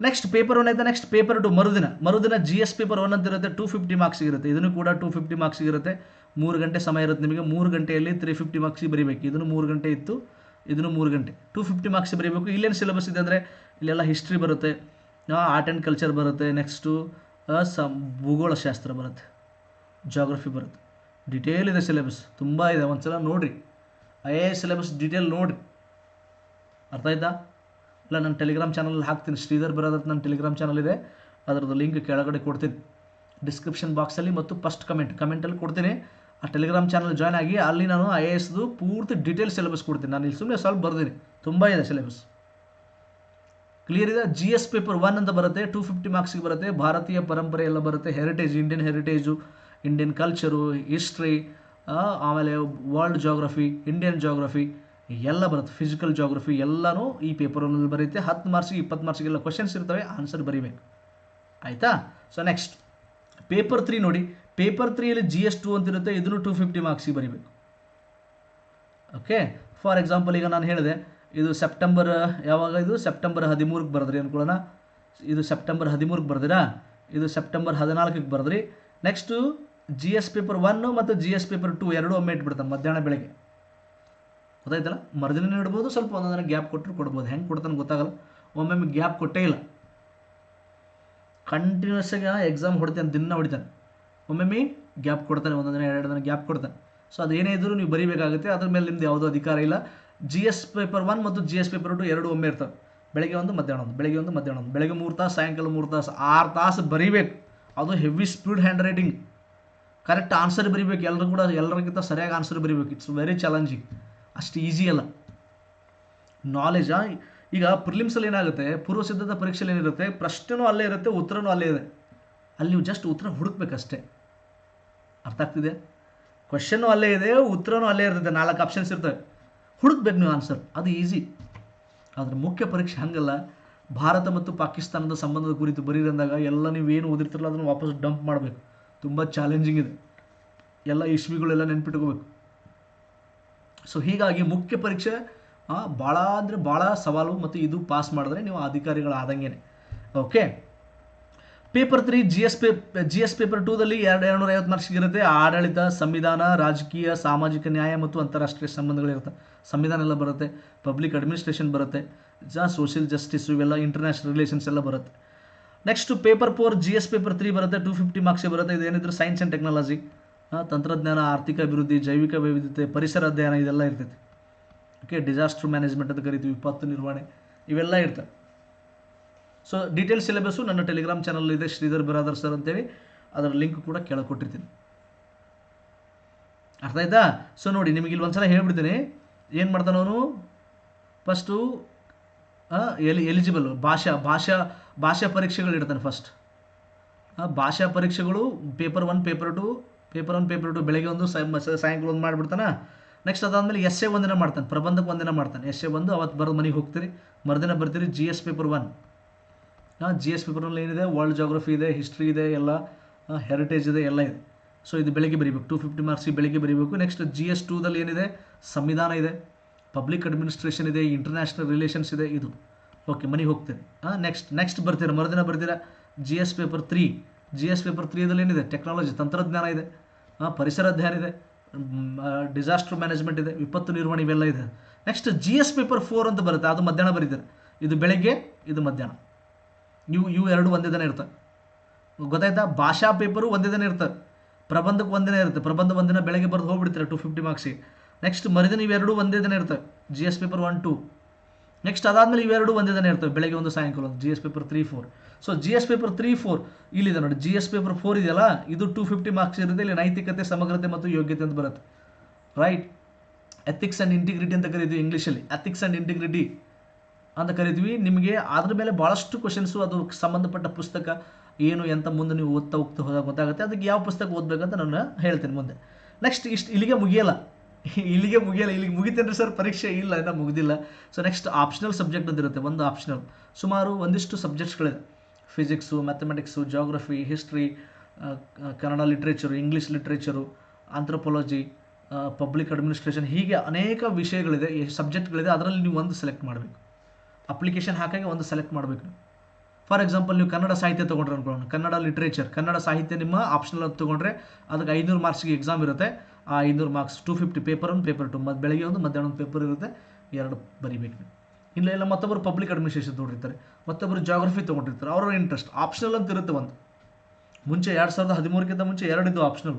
Speaker 1: ನೆಕ್ಸ್ಟ್ ಪೇಪರ್ ಒನ್ ಆಯಿತಾ ನೆಕ್ಸ್ಟ್ ಪೇಪರ್ ಟು ಮರುದಿನ. ಮರುದಿನ ಜಿ ಎಸ್ ಪೇಪರ್ ಒನ್ ಅಂತ ಇರುತ್ತೆ ಟೂ ಫಿಫ್ಟಿ ಮಾರ್ಕ್ಸ್ ಇರುತ್ತೆ. ಇದನ್ನು ಕೂಡ ಟೂ ಫಿಫ್ಟಿ ಮಾರ್ಕ್ಸ್ ಇರುತ್ತೆ. ಮೂರು ಗಂಟೆ ಸಮಯ ಇರುತ್ತೆ ನಿಮಗೆ. ಮೂರು ಗಂಟೆಯಲ್ಲಿ ತ್ರೀ ಫಿಫ್ಟಿ ಮಾರ್ಕ್ಸಿಗೆ ಬರೀಬೇಕು. ಇದನ್ನು ಮೂರು ಗಂಟೆ ಇತ್ತು, ಇದನ್ನು ಮೂರು ಗಂಟೆ. ಟೂ ಫಿಫ್ಟಿ ಮಾರ್ಕ್ಸ್ ಬರೀಬೇಕು. ಇಲ್ಲೇನು ಸಿಲೆಬಸ್ ಇದೆ ಅಂದರೆ ಇಲ್ಲೆಲ್ಲ ಹಿಸ್ಟ್ರಿ ಬರುತ್ತೆ ಆರ್ಟ್ ಆ್ಯಂಡ್ ಕಲ್ಚರ್ ಬರುತ್ತೆ. ನೆಕ್ಸ್ಟು ಸ ಭೂಗೋಳಶಾಸ್ತ್ರ ಬರುತ್ತೆ ಜಾಗ್ರಫಿ ಬರುತ್ತೆ. ಡಿಟೇಲ್ ಇದೆ ಸಿಲೆಬಸ್ ತುಂಬ ಇದೆ. ಒಂದ್ಸಲ ನೋಡಿರಿ. ಐ ಎ ಸಿಲೆಬಸ್ ಡಿಟೇಲ್ ನೋಡಿರಿ. ಅರ್ಥ ಆಯ್ತಾ? ಇಲ್ಲ, ನನ್ನ ಟೆಲಿಗ್ರಾಮ್ ಚಾನಲ್ ಹಾಕ್ತೀನಿ. ಶ್ರೀಧರ್ ಬರೋದ್ರ ನನ್ನ ಟೆಲಿಗ್ರಾಮ್ ಚಾನಲ್ ಇದೆ. ಅದರದ್ದು ಲಿಂಕ್ ಕೆಳಗಡೆ ಕೊಡ್ತೀನಿ. ಡಿಸ್ಕ್ರಿಪ್ಷನ್ ಬಾಕ್ಸಲ್ಲಿ ಮತ್ತು ಫಸ್ಟ್ ಕಮೆಂಟ್ ಕಮೆಂಟಲ್ಲಿ ಕೊಡ್ತೀನಿ. ಟೆಲಿಗ್ರಾಮ್ ಚಾನಲ್ ಜಾಯ್ನ್ ಆಗಿ ಅಲ್ಲಿ ನಾನು ಐ ಎ ಎಸ್ದು ಪೂರ್ತಿ ಡೀಟೇಲ್ ಸಿಲೆಬಸ್ ಕೊಡ್ತೀನಿ. ನಾನು ಇಲ್ಲಿ ಸುಮ್ಮನೆ ಸ್ವಲ್ಪ ಬರ್ತೀನಿ ತುಂಬ ಇದೆ ಸಿಲೆಬಸ್ ಕ್ಲಿಯರ್ ಇದೆ ಜಿ ಎಸ್ ಪೇಪರ್ ಒನ್ ಅಂತ ಬರುತ್ತೆ ಟೂ ಫಿಫ್ಟಿ ಮಾರ್ಕ್ಸಿಗೆ ಬರುತ್ತೆ, ಭಾರತೀಯ ಪರಂಪರೆ ಎಲ್ಲ ಬರುತ್ತೆ heritage Indian heritage Indian culture history ಆಮೇಲೆ ವರ್ಲ್ಡ್ ಜೋಗ್ರಫಿ ಇಂಡಿಯನ್ ಜೋಗ್ರಫಿ ಎಲ್ಲ ಬರುತ್ತೆ. ಫಿಸಿಕಲ್ ಜೋಗ್ರಫಿ ಎಲ್ಲನೂ ಈ ಪೇಪರಲ್ಲಿ ಬರುತ್ತೆ ಹತ್ತು ಮಾರ್ಕ್ಸಿಗೆ ಇಪ್ಪತ್ತು ಮಾರ್ಕ್ಸಿಗೆಲ್ಲ ಕ್ವಶನ್ಸ್ ಇರ್ತವೆ ಆನ್ಸರ್ ಬರೀಬೇಕು. ಆಯಿತಾ? ಸೊ ನೆಕ್ಸ್ಟ್ ಪೇಪರ್ ತ್ರೀ ನೋಡಿ. ಪೇಪರ್ ತ್ರೀಯಲ್ಲಿ ಜಿ ಎಸ್ ಟು ಅಂತಿರುತ್ತೆ, ಇದನ್ನು ಟೂ ಫಿಫ್ಟಿ ಮಾರ್ಕ್ಸಿಗೆ ಬರೀಬೇಕು. ಓಕೆ ಫಾರ್ ಎಕ್ಸಾಂಪಲ್ ಈಗ ನಾನು ಹೇಳಿದೆ, ಇದು ಸೆಪ್ಟೆಂಬರ್ ಯಾವಾಗ ಇದು? ಸೆಪ್ಟೆಂಬರ್ ಹದಿಮೂರಕ್ಕೆ ಬರೆದ್ರಿ ಅನ್ಕೊಳ್ಳೋಣ. ಇದು ಸೆಪ್ಟೆಂಬರ್ ಹದಿಮೂರಕ್ಕೆ ಬರ್ದಿರಾ? ಇದು ಸೆಪ್ಟೆಂಬರ್ ಹದಿನಾಲ್ಕಕ್ಕೆ ಬರೆದ್ರಿ. Next G S paper one ಮತ್ತು ಜಿ ಎಸ್ ಪೇಪರ್ ಟು ಎರಡು ಒಮ್ಮೆ ಇಟ್ಬಿಡ್ತಾನೆ ಮಧ್ಯಾಹ್ನ ಬೆಳಗ್ಗೆ. ಗೊತ್ತಾಯ್ತಲ್ಲ? ಮರುದಿನ ಇಡ್ಬೋದು, ಸ್ವಲ್ಪ ಒಂದೊಂದರ ಗ್ಯಾಪ್ ಕೊಟ್ಟರು ಕೊಡ್ಬೋದು. ಹೆಂಗೆ ಕೊಡ್ತಾನೆ ಗೊತ್ತಾಗಲ್ಲ. ಒಮ್ಮೊಮ್ಮೆ ಗ್ಯಾಪ್ ಕೊಟ್ಟೇ ಇಲ್ಲ. ಕಂಟಿನ್ಯೂಸ್ ಆಗಿ ಎಕ್ಸಾಮ್ ಹೊಡಿತಾನೆ, ದಿನ ಹೊಡಿತಾನೆ. ಒಮ್ಮೊಮ್ಮೆ ಗ್ಯಾಪ್ ಕೊಡ್ತಾನೆ, ಒಂದೊಂದು ದಿನ, ಎರಡು ದಿನ ಗ್ಯಾಪ್ ಕೊಡ್ತಾನೆ. ಸೊ ಅದು ಏನೇ ಇದ್ದರೂ ನೀವು ಬರೀಬೇಕಾಗುತ್ತೆ. ಅದ್ರ ಮೇಲೆ ನಿಮ್ದು ಯಾವುದೂ ಅಧಿಕಾರ ಇಲ್ಲ. ಜಿ ಎಸ್ ಪೇಪರ್ ಒನ್ ಮತ್ತು ಜಿ ಎಸ್ ಪೇಪರ್ ಟು ಎರಡು ಒಮ್ಮೆ ಇರ್ತವೆ. ಬೆಳಗ್ಗೆ ಒಂದು, ಮಧ್ಯಾಹ್ನ ಒಂದು. ಬೆಳಗ್ಗೆ ಒಂದು, ಮಧ್ಯಾಹ್ನ ಒಂದು. ಬೆಳಗ್ಗೆ ಮೂರು ತಾಸು, ಸಾಯಂಕಾಲ ಮೂರು ತಾಸು, ಆರು ತಾಸು ಬರೀಬೇಕು. ಅದು heavy speed handwriting correct answer ಬರೀಬೇಕು. ಎಲ್ಲರೂ ಕೂಡ ಎಲ್ಲರಿಗಿಂತ ಸರಿಯಾಗಿ ಆನ್ಸರ್ ಬರೀಬೇಕು. ಇಟ್ಸ್ ವೆರಿ ಚಾಲೆಂಜಿಂಗ್ ಅಷ್ಟು ಈಸಿ ಅಲ್ಲ. ನಾಲೆಜಾ ಈಗ ಪ್ರಿಲಿಮ್ಸಲ್ಲಿ ಏನಾಗುತ್ತೆ? ಪೂರ್ವ ಸಿದ್ಧತಾ ಪರೀಕ್ಷೆಯಲ್ಲಿ ಏನಿರುತ್ತೆ? ಪ್ರಶ್ನೆನೂ ಅಲ್ಲೇ ಇರುತ್ತೆ, ಉತ್ತರನೂ ಅಲ್ಲೇ ಇದೆ. ಅಲ್ಲಿ ನೀವು ಜಸ್ಟ್ ಉತ್ತರ ಹುಡುಕ್ಬೇಕಷ್ಟೇ. ಅರ್ಥ ಆಗ್ತಿದೆ? ಕ್ವಶನ್ನು ಅಲ್ಲೇ ಇದೆ, ಉತ್ತರನೂ ಅಲ್ಲೇ ಇರ್ತದೆ, ನಾಲ್ಕು ಆಪ್ಷನ್ಸ್ ಇರ್ತವೆ. ಹುಡುಕ್ಬೇಕು ನೀವು ಆನ್ಸರ್ ಅದು ಈಸಿ ಆದರೆ ಮುಖ್ಯ ಪರೀಕ್ಷೆ ಹಂಗಲ್ಲ. ಭಾರತ ಮತ್ತು ಪಾಕಿಸ್ತಾನದ ಸಂಬಂಧದ ಕುರಿತು ಬರೀರಂದಾಗ ಎಲ್ಲ ನೀವು ಏನು ಓದಿರ್ತಿರಲ್ಲ, ಅದನ್ನು ವಾಪಸ್ ಡಂಪ್ ಮಾಡಬೇಕು. ತುಂಬ ಚಾಲೆಂಜಿಂಗ್ ಇದೆ. ಎಲ್ಲ ಇಶ್ವಿಗಳೆಲ್ಲ ನೆನ್ಪಿಟ್ಕೋಬೇಕು. ಸೊ ಹೀಗಾಗಿ ಮುಖ್ಯ ಪರೀಕ್ಷೆ ಭಾಳ ಅಂದರೆ ಭಾಳ ಸವಾಲು ಮತ್ತು ಇದು ಪಾಸ್ ಮಾಡಿದ್ರೆ ನೀವು ಅಧಿಕಾರಿಗಳಾದಂಗೆ okay paper three G S pay G S paper ಟೂದಲ್ಲಿ ಎರಡು ಎರಡುನೂರ ಐವತ್ತು ಮಾರ್ಕ್ಸ್ ಇರುತ್ತೆ ಆಡಳಿತ, ಸಂವಿಧಾನ, ರಾಜಕೀಯ, ಸಾಮಾಜಿಕ ನ್ಯಾಯ ಮತ್ತು ಅಂತಾರಾಷ್ಟ್ರೀಯ ಸಂಬಂಧಗಳಿರುತ್ತೆ. ಸಂವಿಧಾನ ಎಲ್ಲ ಬರುತ್ತೆ. ಪಬ್ಲಿಕ್ ಅಡ್ಮಿನಿಸ್ಟ್ರೇಷನ್ ಬರುತ್ತೆ. ಜಾ ಸೋಷಿಯಲ್ ಜಸ್ಟಿಸ್ ಇವೆಲ್ಲ ಇಂಟರ್ನ್ಯಾಷನಲ್ ರಿಲೇಷನ್ಸ್ ಎಲ್ಲ ಬರುತ್ತೆ. Next paper four G S paper three ಬರುತ್ತೆ. ಟೂ ಫಿಫ್ಟಿ ಮಾರ್ಕ್ಸ್ ಬರುತ್ತೆ. ಇದೇನಿದ್ರು ಸೈನ್ಸ್ ಆ್ಯಂಡ್ ಟೆಕ್ನಾಲಜಿ ತಂತ್ರಜ್ಞಾನ, ಆರ್ಥಿಕ ಅಭಿವೃದ್ಧಿ, ಜೈವಿಕ ವೈವಿಧ್ಯತೆ, ಪರಿಸರ ಅಧ್ಯಯನ ಇದೆಲ್ಲ ಇರ್ತೈತೆ. ಓಕೆ ಡಿಸಾಸ್ಟರ್ ಮ್ಯಾನೇಜ್ಮೆಂಟ್ ಅಂತ ಕರಿತೀವಿ. ವಿಪತ್ತು ನಿರ್ವಹಣೆ. ಇವೆಲ್ಲ ಇರ್ತವೆ. ಸೊ ಡೀಟೇಲ್ ಸಿಲೆಬಸ್ಸು ನನ್ನ ಟೆಲಿಗ್ರಾಮ್ ಚಾನಲ್ ಇದೆ, ಶ್ರೀಧರ್ ಬಿರಾದರ್ ಸರ್ ಅಂತೇಳಿ. ಅದರ ಲಿಂಕ್ ಕೂಡ ಕೆಳಗೆ ಕೊಟ್ಟಿರ್ತೀನಿ ಅರ್ಥ ಆಯ್ತಾ? ಸೊ ನೋಡಿ, ನಿಮಗೆ ಇಲ್ಲಿ ಒಂದ್ಸಲ ಹೇಳ್ಬಿಡ್ತೀನಿ. ಏನು ಮಾಡ್ತಾನೆ ಅವನು? ಫಸ್ಟು ಎಲಿ ಎಲಿಜಿಬಲ್ ಭಾಷಾ ಭಾಷಾ ಭಾಷಾ ಪರೀಕ್ಷೆಗಳು ಇಡ್ತಾನೆ ಫಸ್ಟ್ ಭಾಷಾ ಪರೀಕ್ಷೆಗಳು paper one paper two paper one paper two ಬೆಳಗ್ಗೆ ಒಂದು ಸಾಯಂಕಾಲ ಒಂದು ಮಾಡಿಬಿಡ್ತಾನೆ? ನೆಕ್ಸ್ಟ್ ಅದಾದಮೇಲೆ ಎಸ್ ಎ ಒಂದಿನ ಮಾಡ್ತಾನೆ ಪ್ರಬಂಧಕ್ಕೆ ಒಂದಿನ ಮಾಡ್ತಾನೆ. ಎಸ್ ಎ ಒಂದು ಅವತ್ತು ಬರೋದು ಮನೆಗೆ ಹೋಗ್ತೀರಿ. ಮರುದಿನ ಬರ್ತೀರಿ G S paper one G S ಪೇಪರ್ನಲ್ಲಿ ಏನಿದೆ ವರ್ಲ್ಡ್ ಜಾಗ್ರಫಿ ಇದೆ ಹಿಸ್ಟ್ರಿ ಇದೆ, ಎಲ್ಲ ಹೆರಿಟೇಜ್ ಇದೆ, ಎಲ್ಲ ಇದೆ. ಸೊ ಇದು ಬೆಳಗ್ಗೆ ಬರೀಬೇಕು. ಟೂ ಫಿಫ್ಟಿ ಮಾರ್ಕ್ಸಿಗೆ ಬೆಳಗ್ಗೆ ಬರೀಬೇಕು. ನೆಕ್ಸ್ಟ್ ಜಿ ಎಸ್ ಟೂದಲ್ಲಿ ಏನಿದೆ, ಸಂವಿಧಾನ ಇದೆ ಪಬ್ಲಿಕ್ ಅಡ್ಮಿನಿಸ್ಟ್ರೇಷನ್ ಇದೆ ಇಂಟರ್ನ್ಯಾಷನಲ್ ರಿಲೇಷನ್ಸ್ ಇದೆ, ಇದು. ಓಕೆ ಮನೆಗೆ ಹೋಗ್ತೀನಿ. ಹಾಂ ನೆಕ್ಸ್ಟ್ ನೆಕ್ಸ್ಟ್ ಬರ್ತೀರಾ? ಮರುದಿನ ಬರ್ತೀರಾ? G S paper three G S paper ತ್ರೀದಲ್ಲಿ ಏನಿದೆ? ಟೆಕ್ನಾಲಜಿ ತಂತ್ರಜ್ಞಾನ ಇದೆ. ಹಾಂ ಪರಿಸರ ಅಧ್ಯಯನ ಇದೆ. ಡಿಸಾಸ್ಟರ್ ಮ್ಯಾನೇಜ್ಮೆಂಟ್ ಇದೆ. ವಿಪತ್ತು ನಿರ್ವಹಣೆ ಇವೆಲ್ಲ ಇದೆ. Next G S paper four ಅಂತ ಬರುತ್ತೆ. ಅದು ಮಧ್ಯಾಹ್ನ ಬರೀತಾರೆ? ಇದು ಬೆಳಗ್ಗೆ, ಇದು ಮಧ್ಯಾಹ್ನ. ಇವು ಇವು ಎರಡು ಒಂದೇ ದಿನ ಇರ್ತವೆ ಗೊತ್ತಾಯ್ತಾ? ಭಾಷಾ ಪೇಪರು ಒಂದೇ ದಿನ ಇರ್ತವೆ ಪ್ರಬಂಧಕ್ಕೆ ಒಂದಿನ ಇರುತ್ತೆ ಪ್ರಬಂಧ ಒಂದಿನ ಬೆಳಗ್ಗೆ ಬರೆದು ಹೋಗ್ಬಿಡ್ತಾರೆ ಟು ಫಿಫ್ಟಿ ಮಾರ್ಕ್ಸಿಗೆ ನೆಕ್ಸ್ಟ್ ಮರಿದಿನ ಇವೆರಡೂ ಒಂದೇ ದಿನ ಇರ್ತವೆ G S paper one two next ಅದಾದಮೇಲೆ ಇವೆರಡು ಒಂದೇ ದಿನ ಇರ್ತವೆ. ಬೆಳಗ್ಗೆ ಒಂದು, ಸಾಯಂಕಾಲ ಒಂದು. G S paper three four so G S paper three four ಇಲ್ಲಿದೆ ನೋಡಿ. ಜಿ ಎಸ್ ಪೇಪರ್ ಫೋರ್ ಇದೆಯಲ್ಲ? ಇದು ಟು ಫಿಫ್ಟಿ ಮಾರ್ಕ್ಸ್ ಇರುತ್ತೆ. ಇಲ್ಲಿ ನೈತಿಕತೆ, ಸಮಗ್ರತೆ ಮತ್ತು ಯೋಗ್ಯತೆ ಅಂತ ಬರುತ್ತೆ. ರೈಟ್ ಎಥಿಕ್ಸ್ ಆ್ಯಂಡ್ ಇಂಟಿಗ್ರಿಟಿ ಅಂತ ಕರೀತೀವಿ ಇಂಗ್ಲೀಷಲ್ಲಿ ಎಥಿಕ್ಸ್ ಆ್ಯಂಡ್ ಇಂಟಿಗ್ರಿಟಿ ಅಂತ ಕರಿತೀವಿ ನಿಮಗೆ ಅದ್ರ ಮೇಲೆ ಭಾಳಷ್ಟು ಕ್ವಶನ್ಸು ಅದು ಸಂಬಂಧಪಟ್ಟ ಪುಸ್ತಕ ಏನು, ಎಂತ ಮುಂದೆ ನೀವು ಓದ್ತಾ ಹೋಗ್ತಾ ಹೋದಾಗ ಗೊತ್ತಾಗುತ್ತೆ. ಅದಕ್ಕೆ ಯಾವ ಪುಸ್ತಕ ಓದಬೇಕಂತ ನಾನು ಹೇಳ್ತೇನೆ ಮುಂದೆ. ನೆಕ್ಸ್ಟ್ ಇಷ್ಟು ಇಲ್ಲಿಗೆ ಮುಗಿಯಲ್ಲ. ಇಲ್ಲಿಗೆ ಮುಗಿಯಲ್ಲ, ಇಲ್ಲಿಗೆ ಮುಗಿತೇನೆ ಸರ್ ಪರೀಕ್ಷೆ ಇಲ್ಲ, ಇನ್ನೂ ಮುಗಿದಿಲ್ಲ. ಸೊ ನೆಕ್ಸ್ಟ್ ಆಪ್ಷನಲ್ ಸಬ್ಜೆಕ್ಟ್ ಅಂತ ಇರುತ್ತೆ ಒಂದು ಆಪ್ಷನಲ್ ಸುಮಾರು ಒಂದಿಷ್ಟು ಸಬ್ಜೆಕ್ಟ್ಸ್ಗಳಿದೆ physics mathematics geography history Kannada literature English literature anthropology public administration ಹೀಗೆ ಅನೇಕ ವಿಷಯಗಳಿದೆ ಸಬ್ಜೆಕ್ಟ್ಗಳಿದೆ ಅದರಲ್ಲಿ ನೀವು ಒಂದು ಸೆಲೆಕ್ಟ್ ಮಾಡಬೇಕು. ಅಪ್ಲಿಕೇಶನ್ ಹಾಕಾಗಿ ಒಂದು ಸೆಲೆಕ್ಟ್ ಮಾಡಬೇಕು ಫಾರ್ ಎಕ್ಸಾಂಪಲ್ ನೀವು ಕನ್ನಡ ಸಾಹಿತ್ಯ ತೊಗೊಂಡ್ರೆ ಅನ್ಕೊಳ್ಳೋಣ. ಕನ್ನಡ ಲಿಟ್ರೇಚರ್. ಕನ್ನಡ ಸಾಹಿತ್ಯ ನಿಮ್ಮ ಆಪ್ಷನಲ್ ಅಂತ ತೊಗೊಂಡ್ರೆ ಅದಕ್ಕೆ ಐನೂರು ಮಾರ್ಕ್ಸ್ಗೆ ಎಕ್ಸಾಮ್ ಇರುತ್ತೆ. ಆ ಐನೂರು ಮಾರ್ಕ್ಸ್ ಟು ಫಿಫ್ಟಿ ಪೇಪರ್ ಒಂದು ಪೇಪರ್ ಟು ಮತ್ತು ಬೆಳಗ್ಗೆ ಒಂದು, ಮಧ್ಯಾಹ್ನ ಒಂದು ಪೇಪರ್ ಇರುತ್ತೆ. ಎರಡು ಬರಿಬೇಕು ನೀವು. ಇಲ್ಲ ಇಲ್ಲ, ಮತ್ತೊಬ್ಬರು ಪಬ್ಲಿಕ್ ಅಡ್ಮಿನಿಸ್ಟ್ರೇಷನ್ ತೊಗೊಂಡಿರ್ತಾರೆ. ಮತ್ತೊಬ್ಬರು ಜಾಗ್ರಫಿ ತೊಗೊಂಡಿರ್ತಾರೆ. ಅವರ ಇಂಟ್ರೆಸ್ಟ್ ಆಪ್ಷನಲ್ ಅಂತ ಇರುತ್ತೆ ಒಂದು. ಮುಂಚೆ ಎರಡು ಸಾವಿರದ ಹದಿಮೂರಕ್ಕಿಂತ ಮುಂಚೆ ಎರಡಿದ್ದು ಆಪ್ಷನಲ್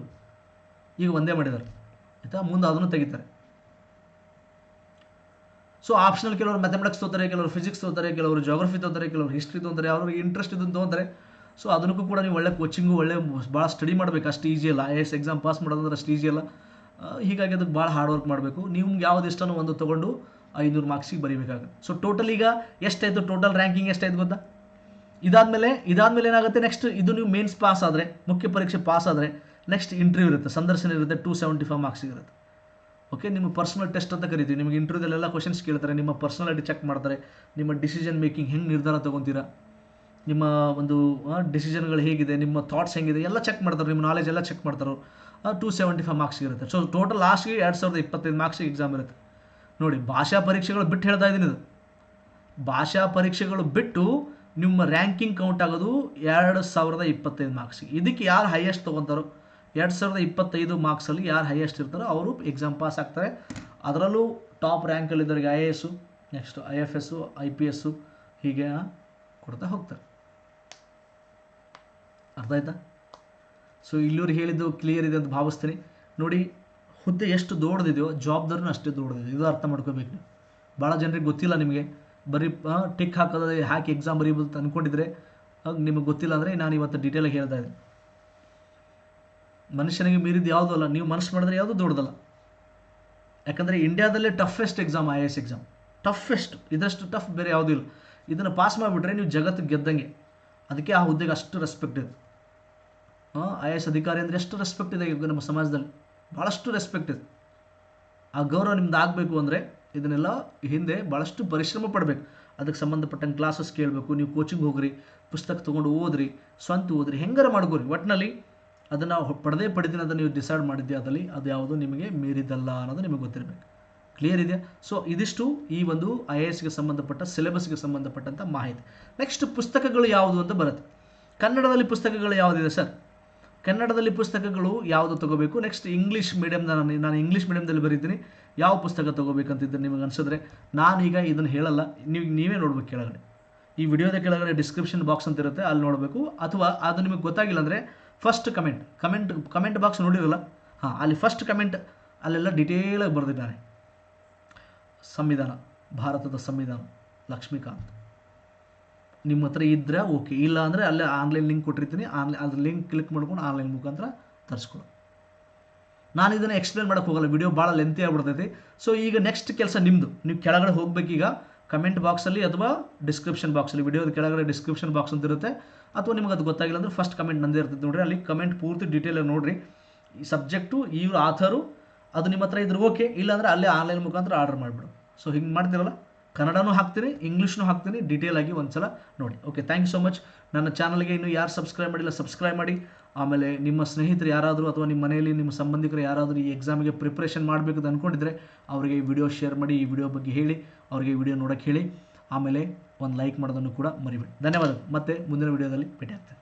Speaker 1: ಈಗ ಒಂದೇ ಮಾಡಿದ್ದಾರೆ. ಆಯಿತಾ? ಮುಂದೆ ಅದನ್ನು ತೆಗಿತಾರೆ. ಸೊ ಆಪ್ಷನಲ್ ಕೆಲವರು ಮ್ಯಾಥಮೆಟಿಕ್ಸ್ ತೊಗೊತಾರೆ ಕೆಲವರು ಫಿಸಿಕ್ಸ್ ತೊಗೊತಾರೆ ಕೆಲವರು ಜೋಗ್ರಫಿ ತೊಗೊತಾರೆ ಕೆಲವರು ಹಿಸ್ಟ್ರಿ ತೊಗೊತಾರೆ ಅವ್ರಿಗೆ ಇಂಟ್ರೆಸ್ಟ್ ಇದನ್ನು ತೊಗೊಂತಾರೆ ಸೊ ಅದಕ್ಕೂ ಕೂಡ ನೀವು ಒಳ್ಳೆ ಕೋಚಿಂಗು ಒಳ್ಳೆ ಭಾಳ ಸ್ಟಡಿ ಮಾಡಬೇಕು. ಅಷ್ಟು ಈಜಿ ಅಲ್ಲ. ಐ ಎಸ್ ಎಕ್ಸಾಮ್ ಪಾಸ್ ಮಾಡೋದಂದ್ರೆ ಅಷ್ಟು ಈಜಿ ಅಲ್ಲ. ಹೀಗಾಗಿ ಅದಕ್ಕೆ ಭಾಳ ಹಾರ್ಡ್ ವರ್ಕ್ ಮಾಡಬೇಕು. ನಿಮ್ಗೆ ಯಾವ್ದು ಇಷ್ಟನೋ ಒಂದು ತೊಗೊಂಡು ಐನೂರು ಮಾರ್ಕ್ಸಿಗೆ ಬರೀಬೇಕಾಗುತ್ತೆ. ಸೊ ಟೋಟಲ್ ಈಗ ಎಷ್ಟಾಯಿತು? ಟೋಟಲ್ ರ್ಯಾಂಕಿಂಗ್ ಎಷ್ಟಾಯ್ತು ಗೊತ್ತಾ? ಇದಾದಮೇಲೆ ಇದಾದಮೇಲೆ ಏನಾಗುತ್ತೆ? ನೆಕ್ಸ್ಟ್ ಇದು ನೀವು ಮೇನ್ಸ್ ಪಾಸ್ ಆದರೆ, ಮುಖ್ಯ ಪರೀಕ್ಷೆ ಪಾಸ್ ಆದರೆ ನೆಕ್ಸ್ಟ್ ಇಂಟರ್ವ್ಯೂ ಇರುತ್ತೆ. ಸಂದರ್ಶನ ಇರುತ್ತೆ. ಟೂ ಸೆವೆಂಟಿ ಫೈವ್ ಮಾರ್ಕ್ಸ್ ಇರುತ್ತೆ. ಓಕೆ ನಿಮ್ಮ ಪರ್ಸನಲ್ ಟೆಸ್ಟ್ ಅಂತ ಕರಿತೀವಿ. ನಿಮಗೆ ಇಂಟರ್ವ್ಯೂದಲ್ಲೆಲ್ಲ ಕ್ವಶನ್ಸ್ ಕೇಳ್ತಾರೆ, ನಿಮ್ಮ ಪರ್ಸನಾಲಿಟಿ ಚೆಕ್ ಮಾಡ್ತಾರೆ. ನಿಮ್ಮ ಡಿಸಿಷನ್ ಮೇಕಿಂಗ್ ಹೆಂಗೆ ನಿರ್ಧಾರ ತೊಗೊತೀರಾ? ನಿಮ್ಮ ಒಂದು ಡಿಸಿಷನ್ಗಳು ಹೇಗಿದೆ, ನಿಮ್ಮ ಥಾಟ್ಸ್ ಹೆಂಗಿದೆ, ಎಲ್ಲ ಚೆಕ್ ಮಾಡ್ತಾರೆ, ನಿಮ್ಮ ನಾಲೆಜ್ ಎಲ್ಲ ಚೆಕ್ ಮಾಡ್ತಾರೆ. ಟೂ ಸೆವೆಂಟಿ ಫೈವ್ ಮಾರ್ಕ್ಸ್ ಇರುತ್ತೆ. ಸೊ ಟೋಟಲ್ ಲಾಸ್ಟ್ಗೆ ಎರಡು ಸಾವಿರದ ಇಪ್ಪತ್ತೈದು ಮಾರ್ಕ್ಸ್ ಎಕ್ಸಾಮ್ ಇರುತ್ತೆ. ನೋಡಿ, ಭಾಷಾ ಪರೀಕ್ಷೆಗಳು ಬಿಟ್ಟು ಹೇಳ್ತಾ ಇದ್ದೀನಿ ಇದು. ಭಾಷಾ ಪರೀಕ್ಷೆಗಳು ಬಿಟ್ಟು ನಿಮ್ಮ ರ್ಯಾಂಕಿಂಗ್ ಕೌಂಟ್ ಆಗೋದು ಎರಡು ಸಾವಿರದ ಇಪ್ಪತ್ತೈದು ಮಾರ್ಕ್ಸ್ ಇದಕ್ಕೆ ಯಾರು ಹೈಯೆಸ್ಟ್ ತೊಗೊತಾರೋ? ಎರಡು ಸಾವಿರದ ಇಪ್ಪತ್ತೈದು ಮಾರ್ಕ್ಸಲ್ಲಿ ಯಾರು ಹೈಯೆಸ್ಟ್ ಇರ್ತಾರೋ ಅವರು ಎಕ್ಸಾಮ್ ಪಾಸ್ ಆಗ್ತಾರೆ. ಅದರಲ್ಲೂ top ರ್ಯಾಂಕಲ್ಲಿದ್ದವರಿಗೆ I A S next I F S I P S ಹೀಗೆ ಕೊಡ್ತಾ ಹೋಗ್ತಾರೆ. ಅರ್ಥ ಆಯ್ತಾ? ಸೊ ಇಲ್ಲಿವ್ರು ಹೇಳಿದ್ದು ಕ್ಲಿಯರ್ ಇದೆ ಅಂತ ಭಾವಿಸ್ತೀನಿ. ನೋಡಿ, ಹುದ್ದೆ ಎಷ್ಟು ದೊಡ್ಡದಿದೆಯೋ, ಜವಾಬ್ದಾರಿನೂ ಅಷ್ಟೇ ದೊಡ್ಡದಿದೆ. ಇದು ಅರ್ಥ ಮಾಡ್ಕೋಬೇಕು. ನೀವು ಭಾಳ ಜನರಿಗೆ ಗೊತ್ತಿಲ್ಲ ನಿಮಗೆ. ಬರೀ ಟಿಕ್ ಹಾಕೋದ್ರೆ ಹಾಕಿ ಎಕ್ಸಾಮ್ ಬರೀಬೋದು ಅಂತ ಅಂದ್ಕೊಂಡಿದ್ರೆ ನಿಮಗೆ ಗೊತ್ತಿಲ್ಲ ಅಂದರೆ ನಾನು ಇವತ್ತು ಡೀಟೇಲಾಗಿ ಹೇಳ್ತಾ ಇದ್ದೀನಿ. ಮನುಷ್ಯನಿಗೆ ಮೀರಿದ್ದು ಯಾವುದೂ ಅಲ್ಲ, ನೀವು ಮನಸ್ಸು ಮಾಡಿದ್ರೆ ಯಾವುದೂ ದೊಡ್ಡದಲ್ಲ. ಯಾಕಂದರೆ ಇಂಡಿಯಾದಲ್ಲೇ toughest exam I A S exam toughest ಇದಷ್ಟು tough ಬೇರೆ ಯಾವುದೂ ಇಲ್ಲ. ಇದನ್ನು ಪಾಸ್ ಮಾಡಿಬಿಟ್ರೆ ನೀವು ಜಗತ್ತು ಗೆದ್ದಂಗೆ. ಅದಕ್ಕೆ ಆ ಹುದ್ದೆಗೆ ಅಷ್ಟು ರೆಸ್ಪೆಕ್ಟ್ ಇದೆ. ಐ ಎ ಎಸ್ ಅಧಿಕಾರಿ ಅಂದರೆ ಎಷ್ಟು ರೆಸ್ಪೆಕ್ಟ್ ಇದೆ ನಮ್ಮ ಸಮಾಜದಲ್ಲಿ. ಭಾಳಷ್ಟು ರೆಸ್ಪೆಕ್ಟ್ ಇದೆ. ಆ ಗೌರವ ನಿಮ್ದು ಆಗಬೇಕು ಅಂದರೆ ಇದನ್ನೆಲ್ಲ ಹಿಂದೆ ಭಾಳಷ್ಟು ಪರಿಶ್ರಮ ಪಡಬೇಕು. ಅದಕ್ಕೆ ಸಂಬಂಧಪಟ್ಟಂಗೆ ಕ್ಲಾಸಸ್ ಕೇಳಬೇಕು, ನೀವು ಕೋಚಿಂಗ್ ಹೋಗ್ರಿ, ಪುಸ್ತಕ ತೊಗೊಂಡು ಓದ್ರಿ, ಸ್ವಂತ ಓದ್ರಿ, ಹೆಂಗಾರ ಮಾಡ್ಕೋರಿ. ಒಟ್ಟಿನಲ್ಲಿ ಅದನ್ನು ಪಡೆದೇ ಪಡೆದಿನ ಅದನ್ನು ನೀವು ಡಿಸೈಡ್ ಮಾಡಿದ್ದೆ ಅದಲ್ಲಿ ಅದು ಯಾವುದು ನಿಮಗೆ ಮೀರಿದಲ್ಲ ಅನ್ನೋದು ನಿಮಗೆ ಗೊತ್ತಿರಬೇಕು. ಕ್ಲಿಯರ್ ಇದೆಯಾ? ಸೊ ಇದಿಷ್ಟು ಈ ಒಂದು ಐ ಎ ಎಸ್ಗೆ ಸಂಬಂಧಪಟ್ಟ ಸಿಲೆಬಸ್ಗೆ ಸಂಬಂಧಪಟ್ಟಂಥ ಮಾಹಿತಿ. ನೆಕ್ಸ್ಟ್ ಪುಸ್ತಕಗಳು ಯಾವುದು ಅಂತ ಬರುತ್ತೆ. ಕನ್ನಡದಲ್ಲಿ ಪುಸ್ತಕಗಳು ಯಾವುದಿದೆ ಸರ್? ಕನ್ನಡದಲ್ಲಿ ಪುಸ್ತಕಗಳು ಯಾವುದು ತಗೋಬೇಕು? ನೆಕ್ಸ್ಟ್ ಇಂಗ್ಲೀಷ್ ಮೀಡಿಯಮ್ ನಾನು ನಾನು ಇಂಗ್ಲೀಷ್ ಮೀಡಿಯಮ್ದಲ್ಲಿ ಬರೀತೀನಿ. ಯಾವ ಪುಸ್ತಕ ತೊಗೋಬೇಕಂತಿದ್ದರೆ ನಿಮಗೆ ಅನಿಸಿದ್ರೆ? ನಾನೀಗ ಇದನ್ನು ಹೇಳಲ್ಲ. ನೀವು, ನೀವೇ ನೋಡ್ಬೇಕು ಕೆಳಗಡೆ. ಈ ವಿಡಿಯೋದ ಕೆಳಗಡೆ ಡಿಸ್ಕ್ರಿಪ್ಷನ್ ಬಾಕ್ಸ್ ಅಂತ ಇರುತ್ತೆ ಅಲ್ಲಿ ನೋಡಬೇಕು. ಅಥವಾ ಅದು ನಿಮಗೆ ಗೊತ್ತಾಗಿಲ್ಲ ಅಂದರೆ first comment comment comment box ನೋಡಿರಲ್ಲ? ಹಾಂ, ಅಲ್ಲಿ ಫಸ್ಟ್ ಕಮೆಂಟ್ ಅಲ್ಲೆಲ್ಲ ಡಿಟೇಲಾಗಿ ಬರೆದಿದ್ದಾರೆ. ಸಂವಿಧಾನ, ಭಾರತದ ಸಂವಿಧಾನ, ಲಕ್ಷ್ಮೀಕಾಂತ್. ನಿಮ್ಮ ಹತ್ರ ಇದ್ದರೆ ಓಕೆ ಇಲ್ಲ ಅಂದರೆ ಅಲ್ಲೇ ಆನ್ಲೈನ್ ಲಿಂಕ್ ಕೊಟ್ಟಿರ್ತೀನಿ. ಆನ್ಲೈನ್ ಅದ್ರ ಲಿಂಕ್ ಕ್ಲಿಕ್ ಮಾಡ್ಕೊಂಡು ಆನ್ಲೈನ್ ಮುಖಾಂತರ ತರಿಸ್ಕೊಳ್ಳಿ ನಾನು ಇದನ್ನು ಎಕ್ಸ್ಪ್ಲೇನ್ ಮಾಡೋಕ್ಕೆ ಹೋಗಲ್ಲ. ವಿಡಿಯೋ ಭಾಳ ಲೆಂತಿ ಆಗಿಬಿಡ್ತೈತಿ. ಸೊ ಈಗ ನೆಕ್ಸ್ಟ್ ಕೆಲಸ ನಿಮ್ಮದು ನೀವು ಕೆಳಗಡೆ ಹೋಗ್ಬೇಕೀಗ ಕಮೆಂಟ್ ಬಾಕ್ಸಲ್ಲಿ ಅಥವಾ ಡಿಸ್ಕ್ರಿಪ್ಷನ್ ಬಾಕ್ಸಲ್ಲಿ ವಿಡಿಯೋದ ಕೆಳಗಡೆ ಡಿಸ್ಕ್ರಿಪ್ಷನ್ ಬಾಕ್ಸ್ ಅಂತ ಇರುತ್ತೆ. ಅಥವಾ ನಿಮಗೆ ಅದು ಗೊತ್ತಾಗಿಲ್ಲ ಅಂದರೆ ಫಸ್ಟ್ ಕಮೆಂಟ್ ನಂದೇ ಇರ್ತೈತೆ ನೋಡಿರಿ. ಅಲ್ಲಿ ಕಮೆಂಟ್ ಪೂರ್ತಿ ಡೀಟೇಲಾಗಿ ನೋಡಿರಿ. ಈ ಸಬ್ಜೆಕ್ಟು ಇವ್ರ ಆಥರು ಅದು ನಿಮ್ಮ ಹತ್ರ ಇದ್ರೆ ಓಕೆ ಇಲ್ಲಾಂದರೆ ಅಲ್ಲೇ ಆನ್ಲೈನ್ ಮುಖಾಂತರ ಆರ್ಡರ್ ಮಾಡಿಬಿಡು. ಸೊ ಹಿಂಗೆ ಮಾಡ್ತಿರಲ್ಲ? ಕನ್ನಡನೂ ಹಾಕ್ತೀನಿ, ಇಂಗ್ಲೀಷ್ನೂ ಹಾಕ್ತೀನಿ ಡೀಟೇಲ್ ಆಗಿ ಒಂದ್ಸಲ ನೋಡಿ. Okay thank you so much ನನ್ನ ಚಾನಲ್ಗೆ ಇನ್ನು ಯಾರು ಸಬ್ಸ್ಕ್ರೈಬ್ ಮಾಡಿಲ್ಲ ಸಬ್ಸ್ಕ್ರೈಬ್ ಮಾಡಿ. ಆಮೇಲೆ ನಿಮ್ಮ ಸ್ನೇಹಿತರು ಯಾರಾದರೂ ಅಥವಾ ನಿಮ್ಮ ಮನೆಯಲ್ಲಿ ನಿಮ್ಮ ಸಂಬಂಧಿಕರು ಯಾರಾದರೂ ಈ ಎಕ್ಸಾಮಿಗೆ ಪ್ರಿಪ್ರೇಷನ್ ಮಾಡಬೇಕು ಅಂತ ಅಂದ್ಕೊಂಡಿದ್ರೆ ಅವರಿಗೆ ಈ ವಿಡಿಯೋ ಶೇರ್ ಮಾಡಿ, ಈ ವಿಡಿಯೋ ಬಗ್ಗೆ ಹೇಳಿ, ಅವರಿಗೆ ಈ ವಿಡಿಯೋ ನೋಡೋಕ್ಕೆ ಹೇಳಿ. ಆಮೇಲೆ ಒಂದು ಲೈಕ್ ಮಾಡೋದನ್ನು ಕೂಡ ಮರಿಬೇಡಿ. ಧನ್ಯವಾದ ಮತ್ತೆ ಮುಂದಿನ ವಿಡಿಯೋದಲ್ಲಿ ಭೇಟಿ ಆಗ್ತೇನೆ.